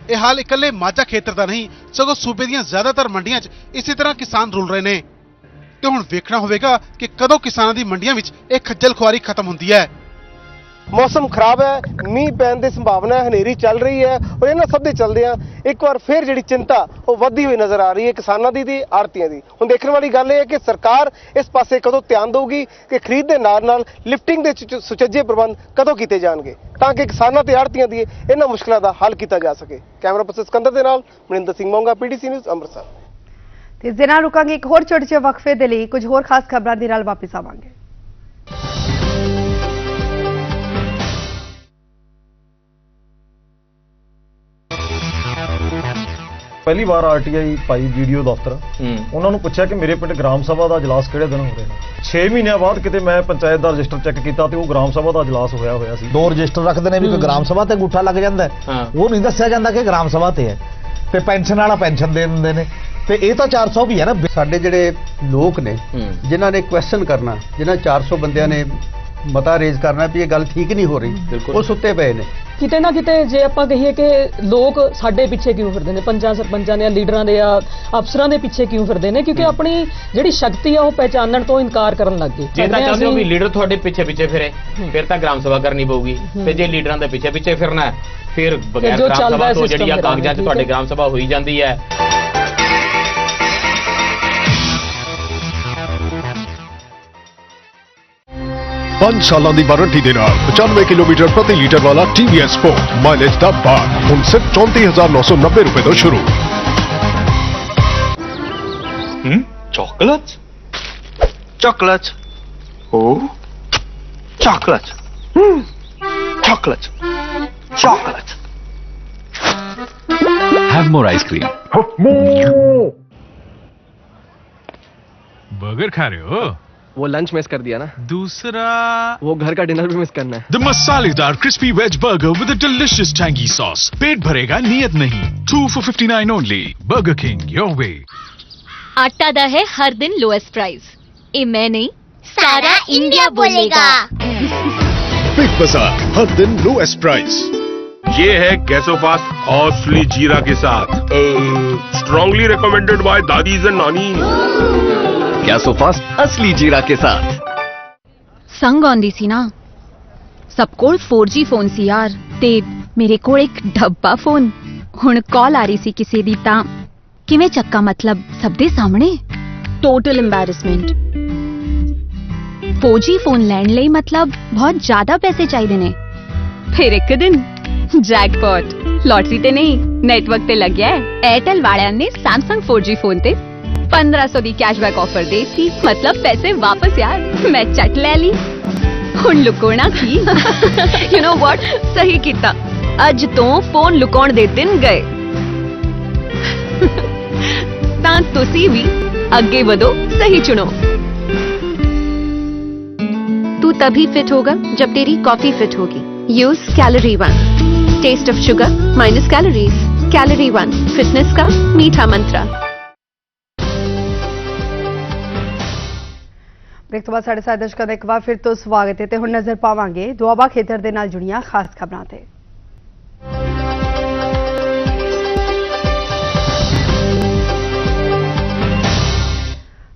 ਇਹ ਹਾਲ ਇਕੱਲੇ ਮਾਝਾ ਖੇਤਰ ਦਾ ਨਹੀਂ, ਸਗੋਂ ਸੂਬੇ ਦੀਆਂ ਜ਼ਿਆਦਾਤਰ ਮੰਡੀਆਂ 'ਚ ਇਸੇ ਤਰ੍ਹਾਂ ਕਿਸਾਨ ਰੁਲ ਰਹੇ ਨੇ। ਤੇ ਹੁਣ ਵੇਖਣਾ ਹੋਵੇਗਾ ਕਿ ਕਦੋਂ ਕਿਸਾਨਾਂ ਦੀ ਮੰਡੀਆਂ ਵਿੱਚ ਇਹ ਖੱਜਲ ਖੁਆਰੀ ਖਤਮ ਹੁੰਦੀ ਹੈ। ਮੌਸਮ ਖਰਾਬ ਹੈ, ਮੀਂਹ ਪੈਣ ਦੀ ਸੰਭਾਵਨਾ ਹੈ, ਹਨੇਰੀ ਚੱਲ ਰਹੀ ਹੈ ਔਰ ਇਹਨਾਂ ਸਭ ਦੇ ਚੱਲਦਿਆਂ ਇੱਕ ਵਾਰ ਫਿਰ ਜਿਹੜੀ ਚਿੰਤਾ ਉਹ ਵੱਧਦੀ ਹੋਈ ਨਜ਼ਰ ਆ ਰਹੀ ਹੈ ਕਿਸਾਨਾਂ ਦੀ ਤੇ ਆੜਤੀਆਂ ਦੀ। ਹੁਣ ਦੇਖਣ ਵਾਲੀ ਗੱਲ ਇਹ ਹੈ ਕਿ ਸਰਕਾਰ ਇਸ ਪਾਸੇ ਕਦੋਂ ਧਿਆਨ ਦੇਊਗੀ ਕਿ ਖਰੀਦ ਦੇ ਨਾਲ ਨਾਲ ਲਿਫਟਿੰਗ ਦੇ ਸੁਚ- ਸੁਚੱਜੇ ਪ੍ਰਬੰਧ ਕਦੋਂ ਕੀਤੇ ਜਾਣਗੇ ਤਾਂ ਕਿ ਕਿਸਾਨਾਂ ਤੇ ਆੜਤੀਆਂ ਦੀ ਇਹਨਾਂ ਮੁਸ਼ਕਲਾਂ ਦਾ ਹੱਲ ਕੀਤਾ ਜਾ ਸਕੇ। ਕੈਮਰਾ ਪਰਸਨ ਸਿਕੰਦਰ ਦੇ ਨਾਲ, ਮਨਿੰਦਰ ਸਿੰਘ ਮੋਂਗਾ ਪੀਡੀਸੀ ਨਿਊਜ਼, ਅੰਮ੍ਰਿਤਸਰ। ਤੇ ਇਸ ਦੇ ਨਾਲ ਰੁਕਾਂਗੇ ਇੱਕ ਹੋਰ ਛੋਟੇ ਜਿਹੇ ਵਕਫੇ ਦੇ ਲਈ, ਕੁਝ ਹੋਰ ਖਾਸ ਖਬਰਾਂ ਦੇ ਨਾਲ ਵਾਪਸ ਆਵਾਂਗੇ। ਪਹਿਲੀ ਵਾਰ ਆਰਟੀਆਈ ਪਾਈ ਵੀਡੀਓ ਦਫ਼ਤਰ ਉਹਨਾਂ ਨੂੰ ਪੁੱਛਿਆ ਕਿ ਮੇਰੇ ਪਿੰਡ ਗ੍ਰਾਮ ਸਭਾ ਦਾ ਇਜਲਾਸ ਕਿਹੜੇ ਦਿਨ ਹੋ ਰਿਹਾ ਹੈ 6 ਮਹੀਨਿਆਂ ਬਾਅਦ ਕਿਤੇ ਮੈਂ ਪੰਚਾਇਤ ਦਾ ਰਜਿਸਟਰ ਚੈੱਕ ਕੀਤਾ ਤੇ ਉਹ ਗ੍ਰਾਮ ਸਭਾ ਦਾ ਇਜਲਾਸ ਹੋਇਆ ਹੋਇਆ ਸੀ। ਦੋ ਰਜਿਸਟਰ ਰੱਖਦੇ ਨੇ ਵੀ ਕੋਈ ਗ੍ਰਾਮ ਸਭਾ ਤੇ ਅੰਗੂਠਾ ਲੱਗ ਜਾਂਦਾ। ਉਹ ਨਹੀਂ ਦੱਸਿਆ ਜਾਂਦਾ ਕਿ ਗ੍ਰਾਮ ਸਭਾ ਤੇ ਹੈ। ਤੇ ਪੈਨਸ਼ਨ ਵਾਲਾ ਪੈਨਸ਼ਨ ਦੇ ਦਿੰਦੇ ਨੇ। ਤੇ ਇਹ ਤਾਂ 400 ਵੀ ਹੈ ਨਾ। ਸਾਡੇ ਜਿਹੜੇ ਲੋਕ ਨੇ ਜਿਨ੍ਹਾਂ ਨੇ ਕੁਐਸਚਨ ਕਰਨਾ ਜਿਨ੍ਹਾਂ 400 ਬੰਦਿਆਂ ਨੇ ਮਤਾ ਰੇਜ਼ ਕਰਨਾ ਵੀ ਇਹ ਗੱਲ ਠੀਕ ਨਹੀਂ ਹੋ ਰਹੀ। ਉਹ ਸੁੱਤੇ ਪਏ ਨੇ। ਕਿਤੇ ਨਾ ਕਿਤੇ ਜੇ ਆਪਾਂ ਕਹੀਏ ਕਿ ਲੋਕ ਸਾਡੇ ਪਿੱਛੇ ਕਿਉਂ ਫਿਰਦੇ ਨੇ? ਪੰਜਾਂ ਸਰਪੰਚਾਂ ਦੇ ਲੀਡਰਾਂ ਦੇ ਜਾਂ ਅਫਸਰਾਂ ਦੇ ਪਿੱਛੇ ਕਿਉਂ ਫਿਰਦੇ ਨੇ? ਕਿਉਂਕਿ ਆਪਣੀ ਜਿਹੜੀ ਸ਼ਕਤੀ ਆ ਉਹ ਪਹਿਚਾਨਣ ਤੋਂ ਇਨਕਾਰ ਕਰਨ ਲੱਗ ਗਏ। ਜੇ ਤਾਂ ਚਾਹੁੰਦੇ ਹੋ ਵੀ ਲੀਡਰ ਤੁਹਾਡੇ ਪਿੱਛੇ ਪਿੱਛੇ ਫਿਰੇ ਫਿਰ ਤਾਂ ਗ੍ਰਾਮ ਸਭਾ ਕਰਨੀ ਪਊਗੀ। ਤੇ ਜੇ ਲੀਡਰਾਂ ਦੇ ਪਿੱਛੇ ਪਿੱਛੇ ਫਿਰਨਾ ਹੈ, ਫਿਰ ਬਗੈਰ ਗ੍ਰਾਮ ਸਭਾ ਤੋਂ ਜਿਹੜੀ ਆ ਕਾਗਜ਼ਾਂ 'ਚ ਤੁਹਾਡੇ। ਗ੍ਰਾਮ ਸਭਾ ਹੋਈ ਜਾਂਦੀ ਹੈ। पाँच साल की वारंटी देना पचानवे किलोमीटर प्रति लीटर वाला टीवीएस स्पोर्ट माइलेज दाबाद उनसठ चौंतीस हज़ार नौ सौ नब्बे रूपए तो शुरू। हम्म? Chocolate chocolate O? Chocolate chocolate chocolate have more ice cream burger खा रहे हो? वो लंच मिस कर दिया ना। दूसरा वो घर का डिनर भी मिस करना है। द मसालेदार crispy veg burger with delicious tangy sauce पेट भरेगा नियत नहीं। Two four fifty nine only Burger King your way आटा दा है हर दिन लोएस्ट प्राइस ए मैं नहीं सारा इंडिया बोलेगा। बिग बाज़ार हर दिन लोएस्ट प्राइस ये है कैसो फास्ट और जीरा के साथ। स्ट्रॉन्गली रिकमेंडेड बाय दादीज एंड नानी क्या सोफास असली जीरा के साथ? संग आंदी सी ना। सबको फोर जी फ़ोन सी यार। ते मेरे को एक डब्बा फ़ोन हुन कॉल आ रही सी किसी दी ता। किवें चक्का मतलब? सब दे सामने। Total embarrassment 4G phone land ले मतलब बहुत ज़्यादा पैसे चाहिए ने। फिर एक दिन जैकपॉट लॉटरी ते नहीं नेटवर्क ते लग गया है। एयरटेल वाले ने सैमसंग जी फ़ोन ते 1500 ਦੀ ਕੈਸ਼ਬੈਕ ਆਫਰ ਦੇਤੀ ਮਤਲਬ ਪੈਸੇ ਵਾਪਸ ਯਾਰ ਮੈਂ ਚੱਟ ਲੈ ਲਈ ਹੁਣ ਲੁਕੋਣਾ ਕੀ ਯੂ نو ਵਾਟ ਸਹੀ ਕੀਤਾ ਅੱਜ ਤੋਂ ਫੋਨ ਲੁਕਾਉਣ ਦੇ ਦਿਨ ਗਏ ਤਾਂ ਤੁਸੀਂ ਵੀ ਅੱਗੇ ਵਧੋ ਸਹੀ ਚੁਣੋ तू तभी फिट होगा जब तेरी कॉफी फिट होगी use calorie one taste of sugar minus calories calorie one fitness का मीठा मंत्र ਬ੍ਰੇਕ ਤੋਂ ਬਾਅਦ ਸਾਡੇ ਸਾਰੇ ਦਰਸ਼ਕਾਂ ਦਾ ਇੱਕ ਵਾਰ ਫਿਰ ਤੋਂ ਸਵਾਗਤ ਹੈ ਤੇ ਹੁਣ ਨਜ਼ਰ ਪਾਵਾਂਗੇ ਦੁਆਬਾ ਖੇਤਰ ਦੇ ਨਾਲ ਜੁੜੀਆਂ ਖਾਸ ਖਬਰਾਂ ਤੇ।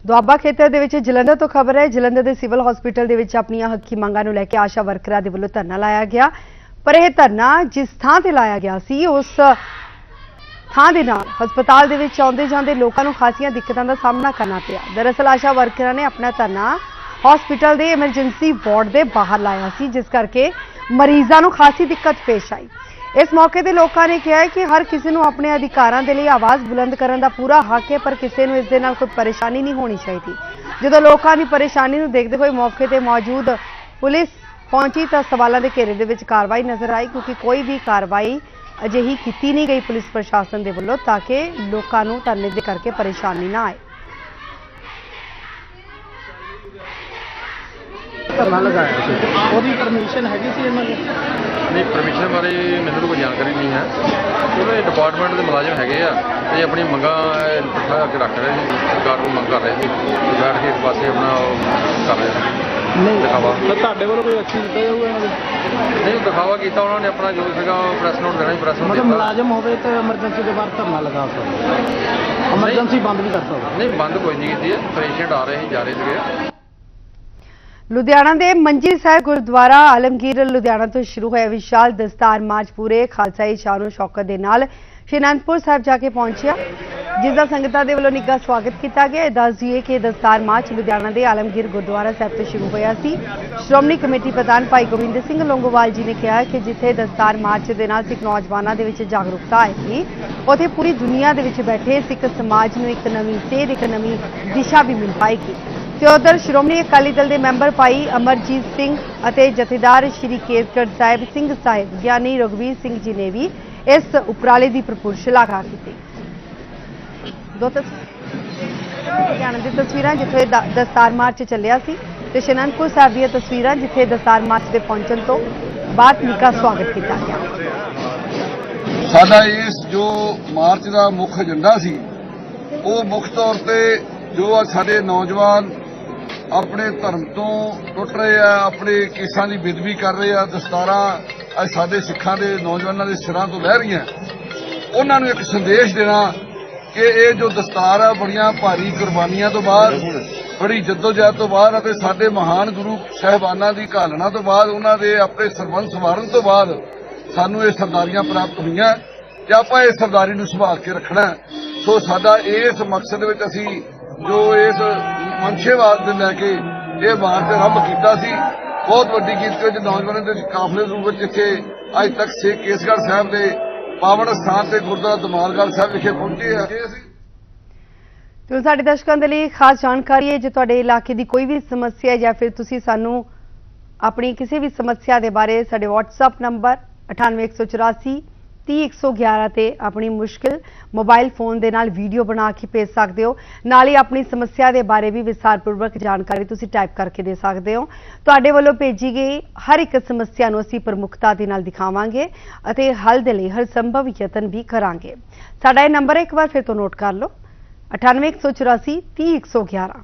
ਦੁਆਬਾ ਖੇਤਰ ਦੇ ਵਿੱਚ ਜਲੰਧਰ ਤੋਂ ਖਬਰ ਹੈ ਜਲੰਧਰ ਦੇ ਸਿਵਲ ਹਸਪੀਟਲ ਦੇ ਵਿੱਚ ਆਪਣੀਆਂ ਹੱਕੀ ਮੰਗਾਂ ਨੂੰ ਲੈ ਕੇ ਆਸ਼ਾ ਵਰਕਰਾਂ ਦੇ ਵੱਲੋਂ ਧਰਨਾ ਲਾਇਆ ਗਿਆ। ਪਰ ਇਹ ਧਰਨਾ ਜਿਸ ਥਾਂ ਤੇ ਲਾਇਆ ਗਿਆ ਸੀ, ਉਸ ਥਾਂ ਦੇ ਨਾਲ ਹਸਪਤਾਲ ਦੇ ਵਿੱਚ ਆਉਂਦੇ ਜਾਂਦੇ ਲੋਕਾਂ ਨੂੰ ਖਾਸੀਆਂ ਦਿੱਕਤਾਂ ਦਾ ਸਾਹਮਣਾ ਕਰਨਾ ਪਿਆ। ਦਰਅਸਲ ਆਸ਼ਾ ਵਰਕਰਾਂ ਨੇ ਆਪਣਾ ਧਰਨਾ ਹਸਪੀਟਲ ਦੇ ਐਮਰਜੈਂਸੀ ਵਾਰਡ ਦੇ ਬਾਹਰ ਲਾਇਆ ਸੀ, ਜਿਸ ਕਰਕੇ ਮਰੀਜ਼ਾਂ ਨੂੰ ਖਾਸੀ ਦਿੱਕਤ ਪੇਸ਼ ਆਈ। ਇਸ ਮੌਕੇ ਤੇ ਲੋਕਾਂ ਨੇ ਕਿਹਾ ਕਿ ਹਰ ਕਿਸੇ ਨੂੰ ਆਪਣੇ ਅਧਿਕਾਰਾਂ ਦੇ ਲਈ ਆਵਾਜ਼ ਬੁਲੰਦ ਕਰਨ ਦਾ ਪੂਰਾ ਹੱਕ ਹੈ, ਪਰ ਕਿਸੇ ਨੂੰ ਇਸ ਦੇ ਨਾਲ ਕੋਈ ਪਰੇਸ਼ਾਨੀ ਨਹੀਂ ਹੋਣੀ ਚਾਹੀਦੀ। ਜਦੋਂ ਲੋਕਾਂ ਦੀ ਪਰੇਸ਼ਾਨੀ ਨੂੰ ਦੇਖਦੇ ਹੋਏ ਮੌਕੇ ਤੇ ਮੌਜੂਦ ਪੁਲਿਸ ਪਹੁੰਚੀ ਤਾਂ ਸਵਾਲਾਂ ਦੇ ਘੇਰੇ ਦੇ ਵਿੱਚ ਕਾਰਵਾਈ ਨਜ਼ਰ ਆਈ, ਕਿਉਂਕਿ ਕੋਈ ਵੀ ਕਾਰਵਾਈ ਅਜਿਹੀ ਕੀਤੀ ਨਹੀਂ ਗਈ ਪੁਲਿਸ ਪ੍ਰਸ਼ਾਸਨ ਦੇ ਵੱਲੋਂ ਤਾਂ ਕਿ ਲੋਕਾਂ ਨੂੰ ਧਰਨੇ ਦੇ ਕਰਕੇ ਪਰੇਸ਼ਾਨੀ ਨਾ ਆਏ। ਧਰਨਾ ਲਗਾਇਆ ਸੀ। ਉਹਦੀ ਪਰਮਿਸ਼ਨ ਹੈਗੀ ਸੀ ਇਹਨਾਂ ਕੋਲ ਨਹੀਂ ਪਰਮਿਸ਼ਨ ਬਾਰੇ ਮੈਨੂੰ ਕੋਈ ਜਾਣਕਾਰੀ ਨਹੀਂ ਹੈ। ਉਹਦੇ ਡਿਪਾਰਟਮੈਂਟ ਦੇ ਮੁਲਾਜ਼ਮ ਹੈਗੇ ਆ। ਤੇ ਆਪਣੀ ਮੰਗਾਂ ਰੱਖ ਰਹੇ ਸੀ। ਸਰਕਾਰ ਨੂੰ ਮੰਗ ਕਰ ਰਹੇ ਸੀ। ਤੇ ਬੈਠ ਕੇ ਇੱਕ ਪਾਸੇ ਆਪਣਾ ਉਹ ਕਰ ਰਹੇ ਸੀ। ਨਹੀਂ। ਦਿਖਾਵਾ। ਤਾਂ ਤੁਹਾਡੇ ਵੱਲੋਂ ਕੋਈ ਐਕਸ਼ਨ ਦਿੱਤਾ ਜਾਊਗਾ ਇਹਨਾਂ ਦੇ? ਨਹੀਂ ਦਿਖਾਵਾ ਕੀਤਾ ਉਹਨਾਂ ਨੇ ਆਪਣਾ ਜੋ ਸੀਗਾ ਪ੍ਰੈਸ ਨੋਟ ਦੇਣਾ ਸੀ ਪ੍ਰੈਸ ਨੂੰ ਮਤਲਬ ਦਿੱਤਾ। ਮੁਲਾਜ਼ਮ ਹੋਵੇ ਤੇ ਐਮਰਜੈਂਸੀ ਦੇ ਬਾਹਰ ਧਰਨਾ ਲਗਾ ਸਕਦਾ। ਐਮਰਜੈਂਸੀ ਬੰਦ ਵੀ ਕਰ ਸਕਦਾ। ਨਹੀਂ ਬੰਦ ਕੋਈ ਨਹੀਂ ਕੀਤੀ। ਹੈ ਪੇਸ਼ੈਂਟ ਆ ਰਹੇ ਸੀ ਜਾ ਰਹੇ ਸੀਗੇ। ਲੁਧਿਆਣਾ ਦੇ ਮੰਜੀ ਸਾਹਿਬ ਗੁਰਦੁਆਰਾ ਆਲਮਗੀਰ ਲੁਧਿਆਣਾ ਤੋਂ ਸ਼ੁਰੂ ਹੋਇਆ ਵਿਸ਼ਾਲ ਦਸਤਾਰ ਮਾਰਚ ਪੂਰੇ ਖਾਲਸਾਈ ਸ਼ਾਨੋ ਸ਼ੌਕਤ ਦੇ ਨਾਲ ਸ਼੍ਰੀ ਅਨੰਦਪੁਰ ਸਾਹਿਬ ਜਾ ਕੇ ਪਹੁੰਚਿਆ। ਜਿਸ ਦਾ ਸੰਗਤਾਂ ਦੇ ਵੱਲੋਂ ਨਿੱਘਾ ਸਵਾਗਤ ਕੀਤਾ ਗਿਆ। ਇਹ ਦੱਸ ਦਈਏ ਕਿ ਦਸਤਾਰ ਮਾਰਚ ਲੁਧਿਆਣਾ ਦੇ ਆਲਮਗੀਰ ਗੁਰਦੁਆਰਾ ਸਾਹਿਬ ਤੋਂ ਸ਼ੁਰੂ ਹੋਇਆ ਸੀ। ਸ਼੍ਰੋਮਣੀ ਕਮੇਟੀ ਪ੍ਰਧਾਨ ਭਾਈ ਗੋਬਿੰਦ ਸਿੰਘ ਲੌਂਗੋਵਾਲ ਜੀ ਨੇ ਕਿਹਾ ਕਿ ਜਿੱਥੇ ਦਸਤਾਰ ਮਾਰਚ ਦੇ ਨਾਲ ਸਿੱਖ ਨੌਜਵਾਨਾਂ ਦੇ ਵਿੱਚ ਜਾਗਰੂਕਤਾ ਆਏਗੀ, ਉੱਥੇ ਪੂਰੀ ਦੁਨੀਆ ਦੇ ਵਿੱਚ ਬੈਠੇ ਸਿੱਖ ਸਮਾਜ ਨੂੰ ਇੱਕ ਨਵੀਂ ਸੇਧ, ਇੱਕ ਨਵੀਂ ਦਿਸ਼ਾ ਵੀ ਮਿਲ ਪਾਏਗੀ। ਤੇ ਉਧਰ ਸ਼੍ਰੋਮਣੀ ਅਕਾਲੀ ਦਲ ਦੇ ਮੈਂਬਰ ਭਾਈ ਅਮਰਜੀਤ ਸਿੰਘ ਅਤੇ ਜਥੇਦਾਰ ਸ਼੍ਰੀ ਕੇਸਗੜ੍ਹ ਸਾਹਿਬ ਸਿੰਘ ਸਾਹਿਬ, ਗਿਆਨੀ ਰਘਵੀਰ ਸਿੰਘ ਜੀ ਨੇ ਵੀ ਇਸ ਉਪਰਾਲੇ ਦੀ ਭਰਪੂਰ ਸ਼ਲਾਘਾ ਕੀਤੀ। ਦੋ ਤਸਵੀਰਾਂ ਦੀ ਤਸਵੀਰਾਂ ਜਿੱਥੇ ਦਸਤਾਰ ਮਾਰਚ ਚੱਲਿਆ ਸੀ ਤੇ ਸ਼੍ਰੀ ਸਾਹਿਬ ਦੀਆਂ ਤਸਵੀਰਾਂ ਜਿੱਥੇ ਦਸਤਾਰ ਮਾਰਚ ਦੇ ਪਹੁੰਚਣ ਤੋਂ ਬਾਅਦ ਨਿੱਘਾ ਸਵਾਗਤ ਕੀਤਾ ਗਿਆ। ਸਾਡਾ ਇਸ ਜੋ ਮਾਰਚ ਦਾ ਮੁੱਖ ਏਜੰਡਾ ਸੀ, ਉਹ ਮੁੱਖ ਤੌਰ ਤੇ ਜੋ ਸਾਡੇ ਨੌਜਵਾਨ ਆਪਣੇ ਧਰਮ ਤੋਂ ਟੁੱਟ ਰਹੇ ਆ, ਆਪਣੇ ਕੇਸਾਂ ਦੀ ਬੇਦਬੀ ਕਰ ਰਹੇ ਆ, ਦਸਤਾਰਾਂ ਅੱਜ ਸਾਡੇ ਸਿੱਖਾਂ ਦੇ ਨੌਜਵਾਨਾਂ ਦੇ ਸਿਰਾਂ ਤੋਂ ਲਹਿ ਰਹੀਆਂ। ਉਹਨਾਂ ਨੂੰ ਇੱਕ ਸੰਦੇਸ਼ ਦੇਣਾ ਕਿ ਇਹ ਜੋ ਦਸਤਾਰ ਆ, ਬੜੀਆਂ ਭਾਰੀ ਕੁਰਬਾਨੀਆਂ ਤੋਂ ਬਾਅਦ, ਬੜੀ ਜਦੋਜਹਿਦ ਤੋਂ ਬਾਅਦ ਅਤੇ ਸਾਡੇ ਮਹਾਨ ਗੁਰੂ ਸਹਿਬਾਨਾਂ ਦੀ ਘਾਲਣਾ ਤੋਂ ਬਾਅਦ, ਉਹਨਾਂ ਦੇ ਆਪਣੇ ਸਰਬੰਸ ਸਵਾਰਨ ਤੋਂ ਬਾਅਦ ਸਾਨੂੰ ਇਹ ਸਰਦਾਰੀਆਂ ਪ੍ਰਾਪਤ ਹੋਈਆਂ। ਤੇ ਆਪਾਂ ਇਹ ਸਰਦਾਰੀ ਨੂੰ ਸੰਭਾਲ ਕੇ ਰੱਖਣਾ, ਸੋ ਸਾਡਾ ਇਸ ਮਕਸਦ ਵਿੱਚ ਅਸੀਂ ਜੋ ਇਸ ਮਨਸ਼ੇਵਾਦ ਦੇ ਲੈ ਕੇ ਇਹ ਮਾਰਚ ਆਰੰਭ ਕੀਤਾ ਸੀ। ਬਹੁਤ ਵੱਡੀ ਗਿਣਤੀ ਵਿੱਚ ਨੌਜਵਾਨਾਂ ਦੇ ਕਾਫਲੇ ਦੇ ਰੂਪ ਵਿੱਚ ਇੱਥੇ ਅੱਜ ਤੱਕ ਸੇ ਕੇਸਗੜ੍ਹ ਸਾਹਿਬ ਦੇ ਪਾਵਨ ਸਥਾਨ ਤੇ ਗੁਰਦੁਆਰਾ ਦਮਾਲਗੜ੍ਹ ਸਾਹਿਬ ਵਿਖੇ ਪਹੁੰਚੇ ਆ। ਤੇ ਸਾਡੇ ਦਰਸ਼ਕਾਂ ਦੇ ਲਈ ਖਾਸ ਜਾਣਕਾਰੀ ਹੈ, ਜੇ ਤੁਹਾਡੇ ਇਲਾਕੇ ਦੀ ਕੋਈ ਵੀ ਸਮੱਸਿਆ ਹੈ ਜਾਂ ਫਿਰ ਤੁਸੀਂ ਸਾਨੂੰ ਆਪਣੀ ਕਿਸੇ ਵੀ ਸਮੱਸਿਆ ਦੇ ਬਾਰੇ, ਸਾਡੇ WhatsApp ਨੰਬਰ 98184 30111 ਤੇ ਆਪਣੀ ਮੁਸ਼ਕਿਲ ਮੋਬਾਈਲ ਫੋਨ ਦੇ ਨਾਲ ਵੀਡੀਓ ਬਣਾ ਕੇ ਭੇਜ ਸਕਦੇ ਹੋ। ਨਾਲ ਹੀ ਆਪਣੀ ਸਮੱਸਿਆ ਦੇ ਬਾਰੇ ਵੀ ਵਿਸਥਾਰਪੂਰਵਕ ਜਾਣਕਾਰੀ ਤੁਸੀਂ ਟਾਈਪ ਕਰਕੇ ਦੇ ਸਕਦੇ ਹੋ। ਤੁਹਾਡੇ ਵੱਲੋਂ ਭੇਜੀ ਗਈ ਹਰ ਇੱਕ ਸਮੱਸਿਆ ਨੂੰ ਅਸੀਂ ਪ੍ਰਮੁਖਤਾ ਦੇ ਨਾਲ ਦਿਖਾਵਾਂਗੇ ਅਤੇ ਹੱਲ ਦੇ ਲਈ ਹਰ ਸੰਭਵ ਯਤਨ ਵੀ ਕਰਾਂਗੇ। ਸਾਡਾ ਇਹ ਨੰਬਰ ਇੱਕ ਵਾਰ ਫਿਰ ਤੋਂ ਨੋਟ ਕਰ ਲਓ। 98184 30111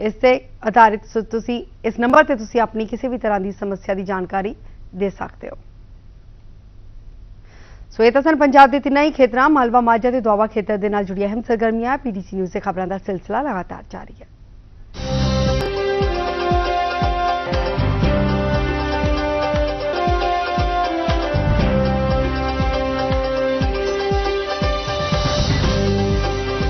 ਇਸ ਤੇ ਆਧਾਰਿਤ ਤੁਸੀਂ ਇਸ ਨੰਬਰ ਤੇ ਤੁਸੀਂ ਆਪਣੀ ਕਿਸੇ ਵੀ ਤਰ੍ਹਾਂ ਦੀ ਸਮੱਸਿਆ ਦੀ ਜਾਣਕਾਰੀ ਦੇ ਸਕਦੇ ਹੋ। ਸੋ ਇਹ ਸਨ ਪੰਜਾਬ ਦੇ ਤਿੰਨਾਂ ਹੀ ਖੇਤਰਾਂ, ਮਾਲਵਾ ਮਾਝਾ ਤੇ ਦੁਆਬਾ ਖੇਤਰ ਦੇ ਨਾਲ ਜੁੜੀਆਂ ਅਹਿਮ ਸਰਗਰਮੀਆਂ ਪੀਡੀਸੀ ਨਿਊਜ਼ ਦੇ ਖਬਰਾਂ ਦਾ ਸਿਲਸਿਲਾ ਲਗਾਤਾਰ ਜਾਰੀ ਹੈ।